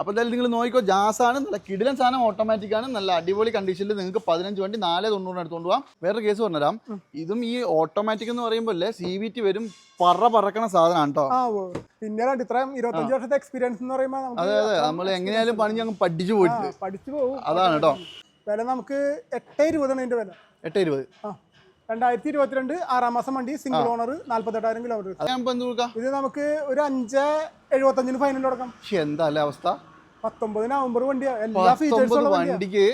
അപ്പോൾ എന്തായാലും നിങ്ങൾ നോക്കിക്കോ ജാസാണ് നല്ല കിടിലൻ സാധനം ഓട്ടോമാറ്റിക് ആണ് നല്ല അടിപൊളി കണ്ടീഷനിൽ നിങ്ങൾക്ക് പതിനഞ്ച് വണ്ടി നാല് തൊണ്ണൂറിന് എടുത്തുകൊണ്ട് പോകാം വേറെ കേസ് പറഞ്ഞുതരാം. ഇതും ഈ ഓട്ടോമാറ്റിക് എന്ന് പറയുമ്പോൾ അല്ലേ സി വി ടി വരും പറ പറക്കണ സാധനമാണ് കേട്ടോ. ആ ഓ പിന്നെ കണ്ട് ഇത്രയും ഇരുപത്തഞ്ച് വർഷത്തെ എക്സ്പീരിയൻസ് എന്ന് പറയുമ്പോൾ നമുക്ക് അതെ അതെ നമ്മൾ എങ്ങനെയാലും പണി ഞങ്ങൾ പഠിച്ചു പോയിട്ട്. പഠിച്ചു പോകും അതാണ് കേട്ടോ. വില നമുക്ക് എട്ട് ഇരുപതാണ് ഇതിന്റെ വില. എട്ട് ഇരുപത്. രണ്ടായിരത്തി ഇരുപത്തിരണ്ട് ആറാം മാസം വണ്ടി സിംഗിൾ ഓണർ നാല്പത്തെട്ടായിരം കിലോമീറ്റർ ഇത് നമുക്ക് ഒരു അഞ്ച് എഴുപത്തഞ്ചിന് ഫൈനൽ കൊടുക്കാം. എന്താ അല്ലേ അവസ്ഥ? പത്തൊമ്പത് നവംബർ വണ്ടിയാ. എല്ലാ ഫീച്ചേഴ്സും വണ്ടിക്ക്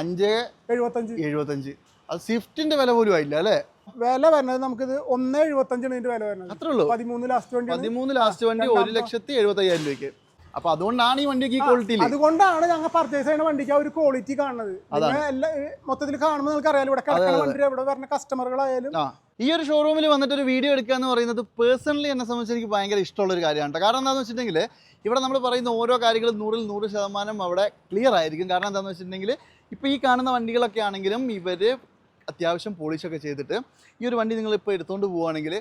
അഞ്ച് എഴുപത്തഞ്ച്. എഴുപത്തഞ്ച്. അത് സ്വിഫ്റ്റിന്റെ വില പോലും ആയില്ല അല്ലേ? വില വരുന്നത് നമുക്കിത് ഒന്ന് എഴുപത്തഞ്ചാണ് ഇതിന്റെ വില വരുന്നത്. അത്രേ ഉള്ളൂ. പതിമൂന്ന് ലാസ്റ്റ് വണ്ടി പതിമൂന്ന് ലാസ്റ്റ് വണ്ടി ഒരു ലക്ഷത്തി എഴുപത്തി അയ്യായിരം രൂപയ്ക്ക്. അപ്പൊ അതുകൊണ്ടാണ് ഈ വണ്ടിക്ക് ഈ ക്വാളിറ്റിയിൽ അതുകൊണ്ടാണ് ഞങ്ങൾ പർച്ചേസ് ചെയ്യുന്ന വണ്ടിക്ക് ആ ഒരു ക്വാളിറ്റി കാണുന്നത്. മൊത്തത്തിൽ കാണുമ്പോൾ നിങ്ങൾക്ക് അറിയാലോ ഇവിടെ കിടക്കുന്ന വണ്ടി ഇവിടെ വരുന്ന കസ്റ്റമറുകളായാലും ഈ ഒരു ഷോറൂമിൽ വന്നിട്ട് ഒരു വീഡിയോ എടുക്കുക എന്ന് പറയുന്നത് പേഴ്സണലി എന്നെ സംബന്ധിച്ച് എനിക്ക് ഭയങ്കര ഇഷ്ടമുള്ള ഒരു കാര്യമാണ് കാരണം എന്താണെന്ന് വെച്ചിട്ടുണ്ടെങ്കിൽ ഇവിടെ നമ്മൾ പറയുന്ന ഓരോ കാര്യങ്ങളും നൂറിൽ നൂറ് ശതമാനം അവിടെ ക്ലിയർ ആയിരിക്കും. കാരണം എന്താണെന്ന് വെച്ചിട്ടുണ്ടെങ്കിൽ ഇപ്പോൾ ഈ കാണുന്ന വണ്ടികളൊക്കെ ആണെങ്കിലും ഇവർ അത്യാവശ്യം പോളിഷൊക്കെ ചെയ്തിട്ട് ഈ ഒരു വണ്ടി നിങ്ങളിപ്പോൾ എടുത്തുകൊണ്ട് പോവുകയാണെങ്കിൽ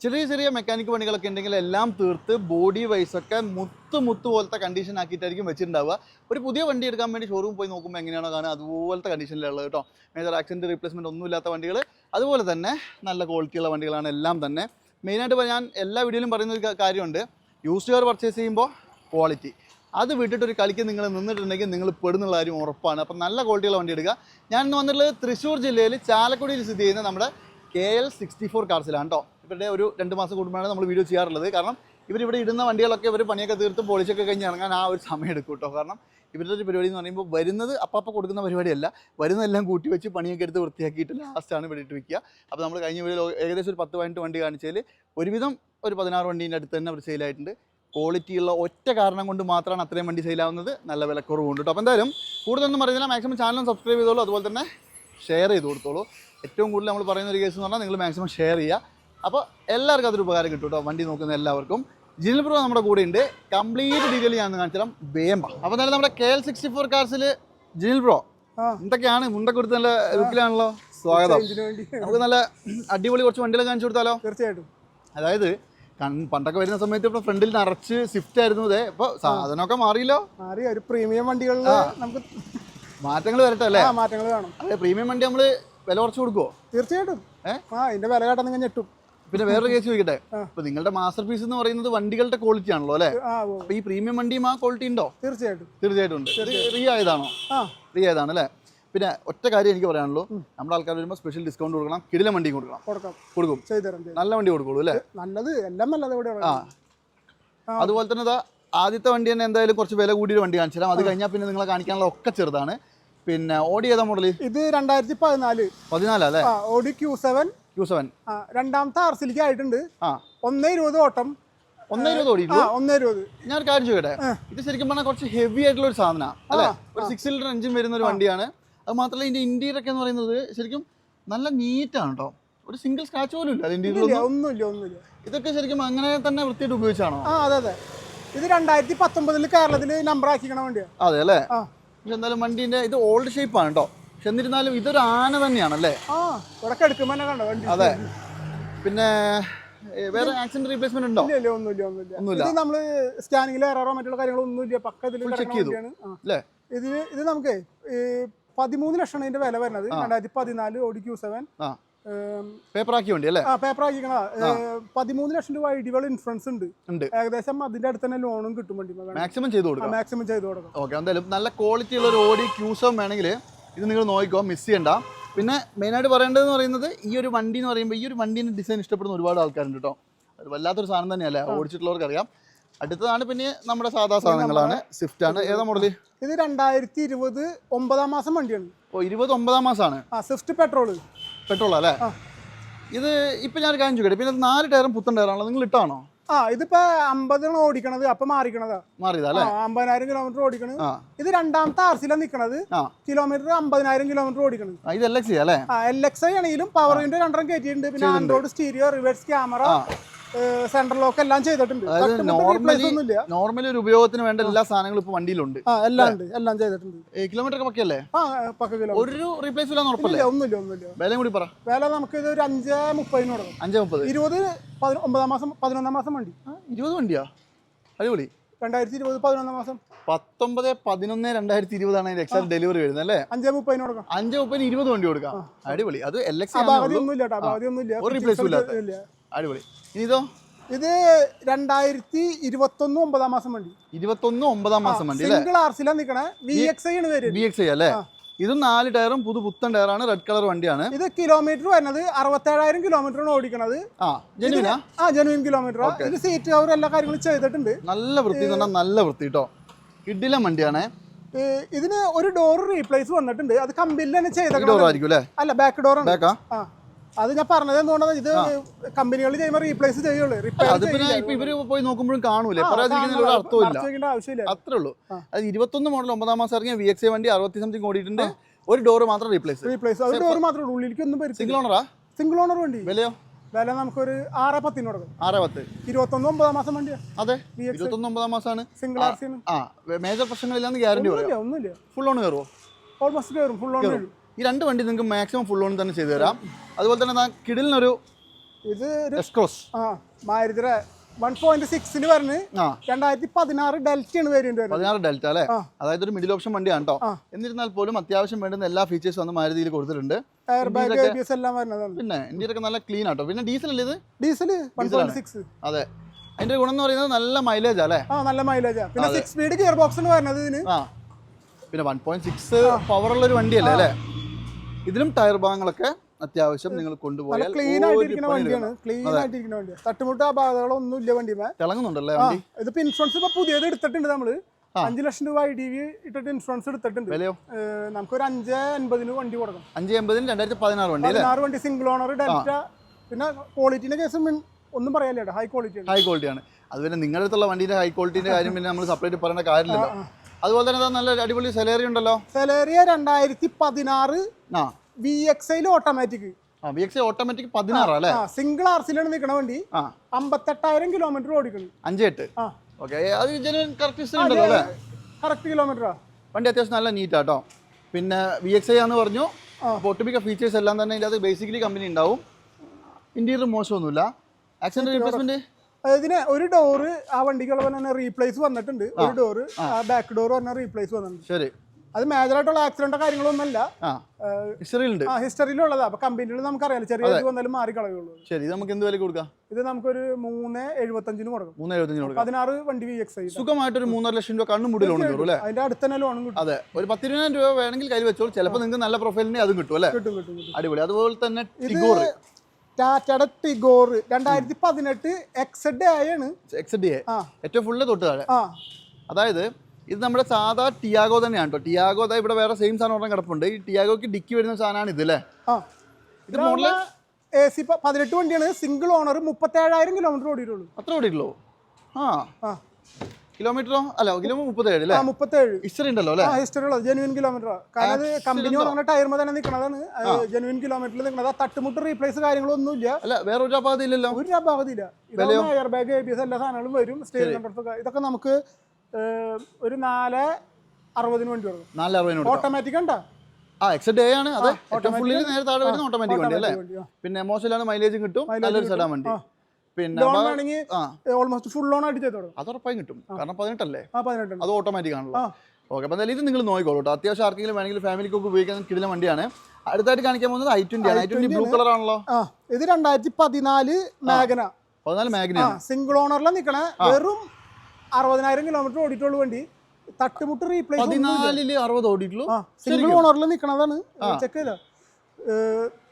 ചെറിയ ചെറിയ മെക്കാനിക് പണികളൊക്കെ ഉണ്ടെങ്കിൽ എല്ലാം തീർത്ത് ബോഡി വൈസ് ഒക്കെ മുത്ത് മുത്ത് പോലത്തെ കണ്ടീഷൻ ആക്കിയിട്ടായിരിക്കും വെച്ചിട്ടുണ്ടാവുക. ഒരു പുതിയ വണ്ടി എടുക്കാൻ വേണ്ടി ഷോറൂം പോയി നോക്കുമ്പോൾ എങ്ങനെയാണോ കാണുക? അതുപോലത്തെ കണ്ടീഷനിലുള്ളത് കേട്ടോ. മേജർ ആക്സിഡന്റ് റീപ്ലേസ്മെന്റ് ഒന്നുമില്ലാത്ത വണ്ടികൾ അതുപോലെ തന്നെ നല്ല ക്വാളിറ്റിയുള്ള വണ്ടികളാണ് എല്ലാം തന്നെ. മെയിനായിട്ട് ഞാൻ എല്ലാ വീഡിയോയിലും പറയുന്ന ഒരു കാര്യമുണ്ട്. യൂസ്ഡ് കാർ പർച്ചേസ് ചെയ്യുമ്പോൾ ക്വാളിറ്റി അത് വിട്ടിട്ട് ഒരു കളിക്ക് നിങ്ങൾ നിന്നിട്ടുണ്ടെങ്കിൽ നിങ്ങൾ പെടുന്നുള്ള കാര്യം ഉറപ്പാണ്. അപ്പം നല്ല ക്വാളിറ്റിയുള്ള വണ്ടി എടുക്കുക. ഞാൻ ഇന്ന് വന്നിട്ടുള്ളത് തൃശ്ശൂർ ജില്ലയിൽ ചാലക്കുടിയിൽ സ്ഥിതി ചെയ്യുന്ന നമ്മുടെ കെ എൽ സിക്സ്റ്റി ഫോർ കാർസിലാണ് കേട്ടോ ഇവരുടെ ഒരു രണ്ട് മാസം കൂടുമ്പോഴാണ് നമ്മൾ വീഡിയോ ചെയ്യാറുള്ളത്. കാരണം ഇവരിവിടെ ഇടുന്ന വണ്ടികളൊക്കെ ഇവർ പണിയൊക്കെ തീർത്ത് പോളിച്ചൊക്കെ കഴിഞ്ഞ് ഇറങ്ങാൻ ആ ഒരു സമയം എടുക്കും കേട്ടോ കാരണം ഇവരുടെ ഒരു പരിപാടി എന്ന് പറയുമ്പോൾ വരുന്നത് അപ്പം കൊടുക്കുന്ന പരിപാടിയല്ല. വരുന്നതെല്ലാം കൂട്ടി വെച്ച് പണിയൊക്കെ എടുത്ത് വൃത്തിയാക്കിയിട്ട് ലാസ്റ്റാണ് ഇവിടെ ഇട്ട് വെക്കുക. അപ്പോൾ നമ്മൾ കഴിഞ്ഞ വീഡിയോ ഏകദേശം ഒരു പത്ത് പതിനെട്ട് വണ്ടി കാണിച്ചതിൽ ഒരുവിധം ഒരു പതിനാറ് വണ്ടീന്റെ അടുത്ത് തന്നെ അവർ സെയിലായിട്ടുണ്ട് ക്വാളിറ്റിയുള്ള ഒറ്റ കാരണം കൊണ്ട് മാത്രമാണ് അത്രയും വണ്ടി സെയിലാവുന്നത് നല്ല വിലക്കുറവുണ്ട് കേട്ടോ അപ്പോൾ എന്തായാലും കൂടുതലൊന്നും പറയുന്നില്ല മാക്സിമം ചാനലും സബ്സ്ക്രൈബ് ചെയ്തോളൂ. അതുപോലെ തന്നെ ഷെയർ ചെയ്ത് കൊടുത്തോളൂ. ഏറ്റവും കൂടുതൽ നമ്മൾ പറയുന്ന ഒരു കേസ് എന്ന് പറഞ്ഞാൽ നിങ്ങൾ മാക്സിമം ഷെയർ ചെയ്യുക. അപ്പോൾ എല്ലാവർക്കും അതൊരു ഉപകാരം കിട്ടും കേട്ടോ വണ്ടി നോക്കുന്ന എല്ലാവർക്കും. ജിനിൽ പ്രോ നമ്മുടെ കൂടെ ഉണ്ട്. കംപ്ലീറ്റ് ഡീറ്റെയിൽ ഞാൻ കാണിച്ചു തരാം. വേമ്പ. അപ്പോൾ എന്തായാലും നമ്മുടെ കെ എൽ സിക്സ്റ്റി ഫോർ കാർസിൽ ജിനിൽ പ്രോ എന്തൊക്കെയാണ്? മുണ്ടൊക്കെ കൊടുത്ത് നല്ല ലുക്കിലാണല്ലോ സ്വാഗതം. നമുക്ക് നല്ല അടിപൊളി കുറച്ച് വണ്ടികൾ കാണിച്ചു കൊടുത്താലോ? തീർച്ചയായിട്ടും. അതായത് പണ്ടൊക്കെ വരുന്ന സമയത്ത് ഇപ്പൊ ഫ്രണ്ടിൽ നിറച്ച് സ്വിഫ്റ്റ് ആയിരുന്നു ഇതേ ഇപ്പൊ സാധനമൊക്കെ മാറിയല്ലോ? മാറി. ഒരു പ്രീമിയം വണ്ടികളിൽ നമുക്ക് മാറ്റങ്ങൾ വരട്ടെ അല്ലേ? മാറ്റങ്ങൾ കാണും. അതെ പ്രീമിയം വണ്ടി നമ്മൾ വില കുറച്ച് കൊടുക്കുവോ? തീർച്ചയായിട്ടും? ആ ഇതിന്റെ വില കേട്ടാ നിങ്ങൾ ഞെട്ടും. പിന്നെ വേറൊരു കേസ് ചോദിക്കട്ടെ. ഇപ്പൊ നിങ്ങളുടെ മാസ്റ്റർ പീസ് എന്ന് പറയുന്നത് വണ്ടികളുടെ ക്വാളിറ്റി ആണല്ലോ അല്ലേ? അപ്പൊ ഈ പ്രീമിയം വണ്ടിയും ആ ക്വാളിറ്റി ഉണ്ടോ? തീർച്ചയായിട്ടും. തീർച്ചയായിട്ടും ഉണ്ട്. റീ ആയതാണോ? റീ ആയതാണ് അല്ലേ പിന്നെ ഒറ്റ കാര്യം എനിക്ക് പറയാനുള്ളൂ. നമ്മുടെ ആൾക്കാർ വരുമ്പോൾ സ്പെഷ്യൽ ഡിസ്കൗണ്ട് കൊടുക്കണം കിടിലം വണ്ടി കൊടുക്കണം. കൊടുക്കും. നല്ല വണ്ടി കൊടുക്കുള്ളൂ അല്ലേ? നല്ലത് എല്ലാം നല്ലത് ഇവിടെ ആ. അതുപോലെ തന്നെ ആദ്യത്തെ വണ്ടി തന്നെ എന്തായാലും കുറച്ച് വില കൂടിയൊരു വണ്ടി കാണിച്ചു തരാം. അത് കഴിഞ്ഞാൽ പിന്നെ നിങ്ങളെ കാണിക്കാനുള്ള ഒക്കെ ചെറുതാണ്. പിന്നെ ഓടി ഏതാ മോഡൽ ഇത് രണ്ടായിരത്തി പതിനാല്. പതിനാലാ അല്ലേ? ഓടി ക്യൂ സെവൻ ക്യൂ സെവൻ രണ്ടാമത്തെ ആർ സിലേക്ക് ആയിട്ടുണ്ട്. ഒന്നേ ഇരുപത് ഓട്ടം. ഒന്നേ ഇരുപത് ഓടി ഒന്നേ ഇരുപത്. ഞാൻ ഒരു കാര്യം ചോദിക്കട്ടെ? ഇത് ശരിക്കും പറഞ്ഞാൽ കുറച്ച് ഹെവി ആയിട്ടുള്ള ഒരു സാധനമാണ് അല്ലേ ഒരു സിക്സ് സിലിണ്ടർ എഞ്ചിൻ വരുന്ന ഒരു വണ്ടിയാണ്. അത് മാത്രമല്ല ഇതിന്റെ ഇന്റീരിയർ ഒക്കെ എന്ന് പറയുന്നത് ശരിക്കും നല്ല നീറ്റാണ് കേട്ടോ ഒരു സിംഗിൾ സ്ക്രാച്ച് പോലും ഇല്ല. അതിന്റെ ഒന്നുമില്ല ഒന്നുമില്ല. ഇതൊക്കെ ശരിക്കും അങ്ങനെ തന്നെ വൃത്തിയായിട്ട് ഉപയോഗിച്ചാണോ? ആ അതെ അതെ. ഇത് രണ്ടായിരത്തി പത്തൊമ്പതിൽ കേരളത്തിൽ നമ്പർ ആക്കിക്കണ വേണ്ടിയാണ് അതെ അല്ലേ? പക്ഷെ എന്തായാലും വണ്ടീന്റെ ഇത് ഓൾഡ് ഷേപ്പ് ആണ് കേട്ടോ പക്ഷെ എന്നിരുന്നാലും ഇതൊരു ആന തന്നെയാണ് അല്ലേ? ആ ഇവിടെ കിടക്കുമ്പോ തന്നെ കണ്ടോ വണ്ടി? അതെ. പിന്നെ വേറെ ആക്സിഡന്റ് റീപ്ലേസ്മെന്റ് ഉണ്ടോ? ഇല്ല ഒന്നുമില്ല ഒന്നുമില്ല. ഒന്നുമില്ല. ഇത് നമ്മൾ സ്കാനിങ്ങിൽ എററോ മറ്റുള്ള കാര്യങ്ങളൊന്നുമില്ല പക്ക ഇതിൽ ചെക്ക് ചെയ്തു. അല്ലേ? ഇത് ഇത് നമുക്ക് പതിമൂന്ന് ലക്ഷമാണ് ഇതിന്റെ വില വരുന്നത്. രണ്ടായിരത്തി പതിനാല് ഓടി ക്യൂ സെവൻ ആക്കിയ വണ്ടി അല്ലേ? ആ പേപ്പർ ആക്കിക്കണ പതിമൂന്ന് ലക്ഷം രൂപ ഇടിവൾ ഇൻഷുറൻസ് ഉണ്ട്. ഏകദേശം അതിന്റെ അടുത്ത് തന്നെ ലോണും കിട്ടും വണ്ടി മാക്സിമം ചെയ്ത് കൊടുക്കാം. മാക്സിമം ചെയ്ത് കൊടുക്കാം. ഓക്കെ എന്തായാലും നല്ല ക്വാളിറ്റി ഉള്ള ഒരു ഓടി ക്യൂസം വേണമെങ്കിൽ ഇത് നിങ്ങൾ നോക്കിക്കോ മിസ് ചെയ്യണ്ട. പിന്നെ മെയിൻ മെയിനായിട്ട് പറയേണ്ടതെന്ന് പറയുന്നത് ഈ ഒരു വണ്ടി എന്ന് പറയുമ്പോൾ ഈ ഒരു വണ്ടീന്റെ ഡിസൈൻ ഇഷ്ടപ്പെടുന്ന ഒരുപാട് ആൾക്കാരുണ്ട് കേട്ടോ. അത് വല്ലാത്തൊരു സാധനം തന്നെയല്ലേ? ഓടിച്ചിട്ടുള്ളവർക്ക് അറിയാം അടുത്തതാണ് പിന്നെ നമ്മുടെ സാധാ സാധനങ്ങളാണ്. സ്വിഫ്റ്റ് ആണ്. ഏതാ മോഡൽ ഇത് രണ്ടായിരത്തി ഇരുപത് ഒമ്പതാം മാസം വണ്ടിയാണ്. ഓ ഇരുപത് ഒമ്പതാം മാസമാണ് ആ സ്വിഫ്റ്റ് പെട്രോൾ പെട്രോൾ അല്ലേ? ഇത് ഇപ്പൊ ഞാൻ കാണിച്ചു കേട്ടെ പിന്നെ നാല് ടയറും പുത്തൻ ടയറാണല്ലോ നിങ്ങൾ ഇട്ടാണോ? ആ ഇതിപ്പോ അമ്പതാണ് ഓടിക്കണത്. അപ്പൊ മാറിക്കണതാ. മാറിയതാ ആ അമ്പതിനായിരം കിലോമീറ്റർ ഓടിക്കണത്. ഇത് രണ്ടാമത്തെ ആർസിലാണ് നിക്കണത്. കിലോമീറ്റർ അമ്പതിനായിരം കിലോമീറ്റർ ഓടിക്കണത്. ഇത് എൽ എക്സ് എൽ എക്സ് ആണെങ്കിലും പവർ വിൻഡോ രണ്ടെണ്ണം കയറ്റിയിട്ടുണ്ട് പിന്നെ ആൻഡ്രോയിഡ് സ്റ്റീരിയോ റിവേഴ്സ് ക്യാമറ ആ സെൻട്രൽ ലോക്ക് എല്ലാം ചെയ്തിട്ടുണ്ട്. നോർമലി ഒരു ഉപയോഗത്തിന് വേണ്ട എല്ലാ സാധനങ്ങളും ഇപ്പൊ വണ്ടിയിലുണ്ട്. എല്ലാം ഉണ്ട് എല്ലാം ചെയ്തിട്ടുണ്ട്. കിലോമീറ്റർ ഒക്കെ പക്കല്ലേ പക്ക കിലോ ഒരു റീപ്ലേസ് ഇല്ല ഒന്നുമില്ല ഒന്നുമില്ല. വില കൂടി പറ. വില നമുക്ക് ഇത് ഒരു അഞ്ചേ മുപ്പതിന് കൊടുക്കും അഞ്ചേ മുപ്പത്. ഇരുപത് പതി- ഒമ്പതാം മാസം പതിനൊന്നാം മാസം വണ്ടി. ഇരുപത് വണ്ടിയാ? അടിപൊളി. രണ്ടായിരത്തി ഇരുപത് പതിനൊന്നാം മാസം. പത്തൊമ്പത് പതിനൊന്ന് രണ്ടായിരത്തി ഇരുപതാണ് അതിന്റെ എക്സാക്ട് ഡെലിവറി വരുന്നത് അല്ലേ? അഞ്ചേ മുപ്പതിന് കൊടുക്കാം അഞ്ചേ മുപ്പതിന് ഇരുപത് വണ്ടി കൊടുക്കാം. അടിപൊളി. അത് എൽ എക്സ് ഒന്നും ഇല്ല കേട്ടോ ഇല്ല. അടിപൊളി. ഇനി ഇതോ ഇത് രണ്ടായിരത്തി ഇരുപത്തൊന്ന് ഒമ്പതാം മാസം വണ്ടി. ഇരുപത്തൊന്ന് ഒമ്പതാം മാസം വണ്ടി അല്ലേ? സിംഗിൾ ആർസിലാണ് നിൽക്കണേ വി എക്സ് ഐ ആണ് പേര് ബി എക്സ് ഐ അല്ലേ? ഇതും നാല് ടയറും പുതു പുത്തൻ ടയറാണ് റെഡ് കളർ വണ്ടിയാണ്. ഇത് കിലോമീറ്റർ വരുന്നത് അറുപത്തേഴായിരം കിലോമീറ്ററാണ് ഓടിക്കണത്. ആ ജെനുവിനാ ആ? ജെനുവിൻ കിലോമീറ്റർ ഇത് സീറ്റ് കവർ എല്ലാ കാര്യങ്ങളും ചെയ്തിട്ടുണ്ട്. നല്ല വൃത്തി എന്ന് പറഞ്ഞാൽ നല്ല വൃത്തി കേട്ടോ കിഡിലെ വണ്ടിയാണ്. ഇതിന് ഒരു ഡോർ റീപ്ലേസ് വന്നിട്ടുണ്ട്. അത് കമ്പിൽ തന്നെ ഡോർ ചെയ്തേക്കണം ആയിരിക്കും അല്ലേ? അല്ല ബാക്ക് ഡോർ ആണ്. ബാക്കാ ആ. അത് ഞാൻ പറഞ്ഞത് എന്തുകൊണ്ടാണ്? ഇത് കമ്പനികളിൽ ചെയ്യുമ്പോൾ റീപ്ലേസ് ചെയ്യുള്ളൂ. ഇവർ പോയി നോക്കുമ്പോഴും കാണൂലേ. പറയാതിരിക്കുന്നതിൽ ഒരു അർത്ഥമില്ല ആവശ്യമില്ല. അത്രേ ഉള്ളൂ. അത് ഇരുപത്തൊന്ന് മോഡൽ ഒമ്പതാം മാസം ഇറങ്ങിയ വി എക്സ് എ വണ്ടി അറുപത്തി സംതിങ് ഓടിയിട്ടുണ്ട്. ഒരു ഡോർ മാത്രം റീപ്ലേസ് റീപ്ലേസ് അത് ഡോർ മാത്രമേ ഉള്ളൂ. ഉള്ളിലേക്ക് ഒന്നും സിംഗിൾ ഓണറാ സിംഗിൾ ഓണർ വണ്ടി. വിലയോ? വില നമുക്കൊരു ആറ് പത്തിന് കൊടുക്കും. ആറ് പത്ത്. ഇരുപത്തൊന്ന് ഒമ്പതാം മാസം വണ്ടിയാ. അതെ. ഇരുപത്തൊന്ന് ഒമ്പതാം മാസമാണ് സിംഗിൾ ആർ സി ആ മേജർ പ്രശ്നങ്ങളില്ലാന്ന് ഗ്യാരണ്ടി ഒന്നുമില്ല ഫുൾ ഓൺ കയറുമോ ഓൾമോസ്റ്റ് കയറും ഫുൾ ഓൺ വരും ഈ രണ്ട് വണ്ടി നിങ്ങൾക്ക് മാക്സിമം ഫുൾ ഓൺ തന്നെ ചെയ്തു തരാം. അതുപോലെ തന്നെ കിടിലിനൊരു ഇത് ആ വൺ പോയിന്റ് രണ്ടായിരത്തി പതിനാറ് ഡെൽറ്റയാണ് വേരിയന്റ് വരുന്നത്. പതിനാറ് ഡെൽറ്റ അല്ലേ? അതായത് ഒരു മിഡിൽ ഓപ്ഷൻ വണ്ടിയാണ് കേട്ടോ. എന്നിരുന്നാൽ പോലും അത്യാവശ്യം വേണ്ടുന്ന എല്ലാ ഫീച്ചേഴ്സും വന്ന് മാരുതിയിൽ കൊടുത്തിട്ടുണ്ട്. പിന്നെ ഇന്ത്യയിലൊക്കെ നല്ല ക്ലീൻ ആട്ടോ. പിന്നെ ഡീസൽ അല്ലേ ഇത്? ഡീസൽ അതെ. അതിന്റെ ഗുണം എന്ന് പറയുന്നത് നല്ല മൈലേജ് അല്ലേ? നല്ല മൈലേജ് പിന്നെ സിക്സ് സ്പീഡ് ഗിയർ ബോക്സ് ഇതിന്. പിന്നെ വൺ പോയിന്റ് സിക്സ് പവർ ഉള്ള ഒരു വണ്ടിയല്ലേ അല്ലേ? ഇതിലും ടയർ ഭാഗങ്ങളൊക്കെ അത്യാവശ്യം നിങ്ങൾ കൊണ്ടുപോയാൽ ക്ലീൻ ആയിട്ടിരിക്കുന്ന വണ്ടിയാണ്. ക്ലീൻ ആയിട്ടിരിക്കുന്ന വണ്ടിയാണ് തട്ടുമുട്ട ആ ഒന്നും ഇല്ല വണ്ടിമേ തിളങ്ങുന്നുണ്ടല്ലേ വണ്ടി? ഇതിപ്പോ ഇൻഷുറൻസ് ഇപ്പൊ പുതിയത് എടുത്തിട്ടുണ്ട് നമ്മൾ. അഞ്ചു ലക്ഷം രൂപ ഐ ഡി വി ഇട്ടിട്ട് ഇൻഷുറൻസ് എടുത്തിട്ടുണ്ട്. നമുക്കൊരു അഞ്ച് അൻപതിന് വണ്ടി കൊടുക്കണം അഞ്ച് എൺപതിന് രണ്ടായിരത്തി പതിനാറ് വണ്ടി പതിനാറ് വണ്ടി സിംഗിൾ ഓണർ ഡെൽറ്റ പിന്നെ ക്വാളിറ്റിന്റെ കേസ് ഒന്നും പറയാനില്ല ഹൈ ക്വാളിറ്റി ഹൈ ക്വാളിറ്റിയാണ് ആണ്. പിന്നെ നിങ്ങളുടെ അടുത്തുള്ള വണ്ടിയുടെ ഹൈ ക്വാളിറ്റിന്റെ കാര്യം പിന്നെ നമ്മൾ സെപ്പറേറ്റ് പറയേണ്ട കാര്യമില്ലല്ലോ. അതുപോലെ തന്നെ നല്ല അടിപൊളി സെലേറി ഉണ്ടല്ലോ. സെലേറിയ രണ്ടായിരത്തി പതിനാറ് വി എക്സ് ഐയിൽ ഓട്ടോമാറ്റിക് ആ വി എക്സ് ഓട്ടോമാറ്റിക് പതിനാറാ അല്ലേ? സിംഗിൾ ആർ സിയിലാണ് നിൽക്കണ വണ്ടി. അമ്പത്തെട്ടായിരം കിലോമീറ്റർ ഓടിക്കണം അഞ്ച് എട്ട്. ആ. ഓക്കെ അത് കറക്റ്റ് ഉണ്ടല്ലോ അല്ലേ? കറക്റ്റ് കിലോമീറ്ററാ വണ്ടി അത്യാവശ്യം നല്ല നീറ്റ് ആട്ടോ പിന്നെ വി എക്സ് ഐ ആന്ന് പറഞ്ഞു. ഒട്ടുമിക്ക ഫീച്ചേഴ്സ് എല്ലാം തന്നെ ഇതിനകത്ത് ബേസിക്കലി കമ്പനി ഉണ്ടാവും. ഇന്റീരിയർ മോശമൊന്നുമില്ല. ആക്സിഡന്റ് റീപ്ലേസ്മെന്റ് ഇതിന് ഒരു ഡോറ് ആ വണ്ടിക്കുള്ള തന്നെ റീപ്ലേസ് വന്നിട്ടുണ്ട്. ഒരു ഡോറ് ആ. ബാക്ക് ഡോർ പറഞ്ഞ റീപ്ലേസ് വന്നിട്ടുണ്ട്. ശരി. അത് മേജർ ആയിട്ടുള്ള ആക്സിഡന്റോ കാര്യങ്ങളൊന്നുമല്ല. ഹിസ്റ്ററിയിലുണ്ട് ആ ഹിസ്റ്ററിയിലുള്ളതാ അപ്പൊ കമ്പനിയിൽ നമുക്കറിയാലോ ചെറിയ വന്നാലും മാറി കളയുള്ളൂ. ശരി നമുക്ക് എന്ത് വില കൊടുക്കാം? ഇത് നമുക്കൊരു മൂന്ന് എഴുപത്തഞ്ചിന് കൊടുക്കും. മൂന്ന് എഴുപത്തഞ്ചിന് കൊടുക്കാം. പതിനാറ് വണ്ടി വി എക്സ് ഐ സുഖമായിട്ടൊരു മൂന്നര ലക്ഷം രൂപ കണ്ണും മുടി ലോൺ കിട്ടും അല്ലേ? അതിന്റെ അടുത്ത തന്നെ ലോണും കിട്ടും. അതെ. ഒരു പത്തിരുപതിനായിരം രൂപ വേണമെങ്കിൽ കയ്യിൽ വെച്ചോളൂ. ചിലപ്പോൾ നിങ്ങൾക്ക് നല്ല പ്രൊഫൈലിനെ അതും കിട്ടും അല്ലേ? കിട്ടും കിട്ടും അടിപൊളി. അതുപോലെ തന്നെ ടിഗോർ ടാറ്റയുടെ ടിഗോർ രണ്ടായിരത്തി പതിനെട്ട് എക്സഡ് ആണ് എക്സഡ് ഏറ്റവും ഫുള്ള് തൊട്ട് താഴെ. അതായത് ഇത് നമ്മുടെ സാധാ ടിയാഗോ തന്നെയാണ് കേട്ടോ ടിയാഗോ അതായത് ഇവിടെ വേറെ സെയിം സാധനം ഒരെണ്ണം കിടപ്പുണ്ട്. ഈ ടിയാഗോക്ക് ഡിക്കി വരുന്ന സാധനമാണ് ഇത് അല്ലേ ആ. ഇത് മോഡൽ എ സി പതിനെട്ട് വണ്ടിയാണ്. സിംഗിൾ ഓണർ മുപ്പത്തേഴായിരം കിലോമീറ്റർ ഓടിയിട്ടുള്ളൂ. അത്ര ഓടിയിട്ടുള്ളൂ. ആ. ആ. കിലോമീറ്ററോ? അല്ല കിലോമീറ്റർ മുപ്പത്തേഴ് അല്ലേ? മുപ്പത്തേഴ്. ഹിസ്റ്ററി ഉണ്ടല്ലോ അല്ലേ? ഹിസ്റ്ററി ഉള്ളത്. ജെനുവിൻ കിലോമീറ്റർ കാരണം അത് കമ്പനി പറഞ്ഞ ടയർമ തന്നെ നിൽക്കണതാണ് ജെനുവിൻ കിലോമീറ്ററിൽ നിൽക്കുന്നത് ആ തട്ടുമുട്ട് റീപ്ലേസ് കാര്യങ്ങളൊന്നും ഇല്ല അല്ല വേറെ ഒരു ഇല്ലല്ലോ? ഒരു പകുതിയില്ല ഇതാവുമ്പോ air bag A B S എല്ലാ സാധനങ്ങളും വരും. സ്റ്റേജ് ഇതൊക്കെ നമുക്ക് ഒരു നാല് അറുപതിന് വേണ്ടി കൊടുക്കും. നാല് അറുപതിന് ഓട്ടോമാറ്റിക് ഉണ്ടോ? ആ എക്സ് ഡേ ആണ്. അതെ. ഫുള്ളിൽ നേരെ താഴെ വരുന്ന ഓട്ടോമാറ്റിക് വണ്ടി അല്ലേ? പിന്നെ മോശമില്ലാതെ മൈലേജും കിട്ടും. നല്ലൊരു സെഡാൻ വണ്ടി. പിന്നെ ലോൺ വേണമെങ്കിൽ ഓൾമോസ്റ്റ് ഫുൾ ലോൺ ആയിട്ട് ചെയ്ത് കൊടുക്കും അത് ഉറപ്പായും കിട്ടും. കാരണം പതിനെട്ടല്ലേ? ആ പതിനെട്ടുണ്ട്. അത് ഓട്ടോമാറ്റിക് ആണല്ലോ. ഓക്കെ അപ്പം എന്തായാലും ഇത് നിങ്ങൾ നോക്കിക്കോളൂ കേട്ടോ അത്യാവശ്യം ആർക്കെങ്കിലും വേണമെങ്കിൽ ഫാമിലിക്കൊക്കെ ഉപയോഗിക്കാൻ കിടിലം വണ്ടിയാണ്. അടുത്തായിട്ട് കാണിക്കാൻ പോകുന്നത് I twenty I twenty blue colour ആണല്ലോ ഇത് രണ്ടായിരത്തി പതിനാല് മാഗന പതിനാല് ആ സിംഗിൾ ഓണറിലാണ് നിൽക്കണ വെറും അറുപതിനായിരം കിലോമീറ്റർ ഓടിയിട്ടുള്ളൂ വണ്ടി. തട്ടുമുട്ട് റീപ്ലേസ് പതിനാലിൽ അറുപത് ഓടിയിട്ടുള്ളൂ. സിംഗിൾ ഓണറിൽ നിൽക്കണതാണ് ചെക്ക് ചെയ്ത?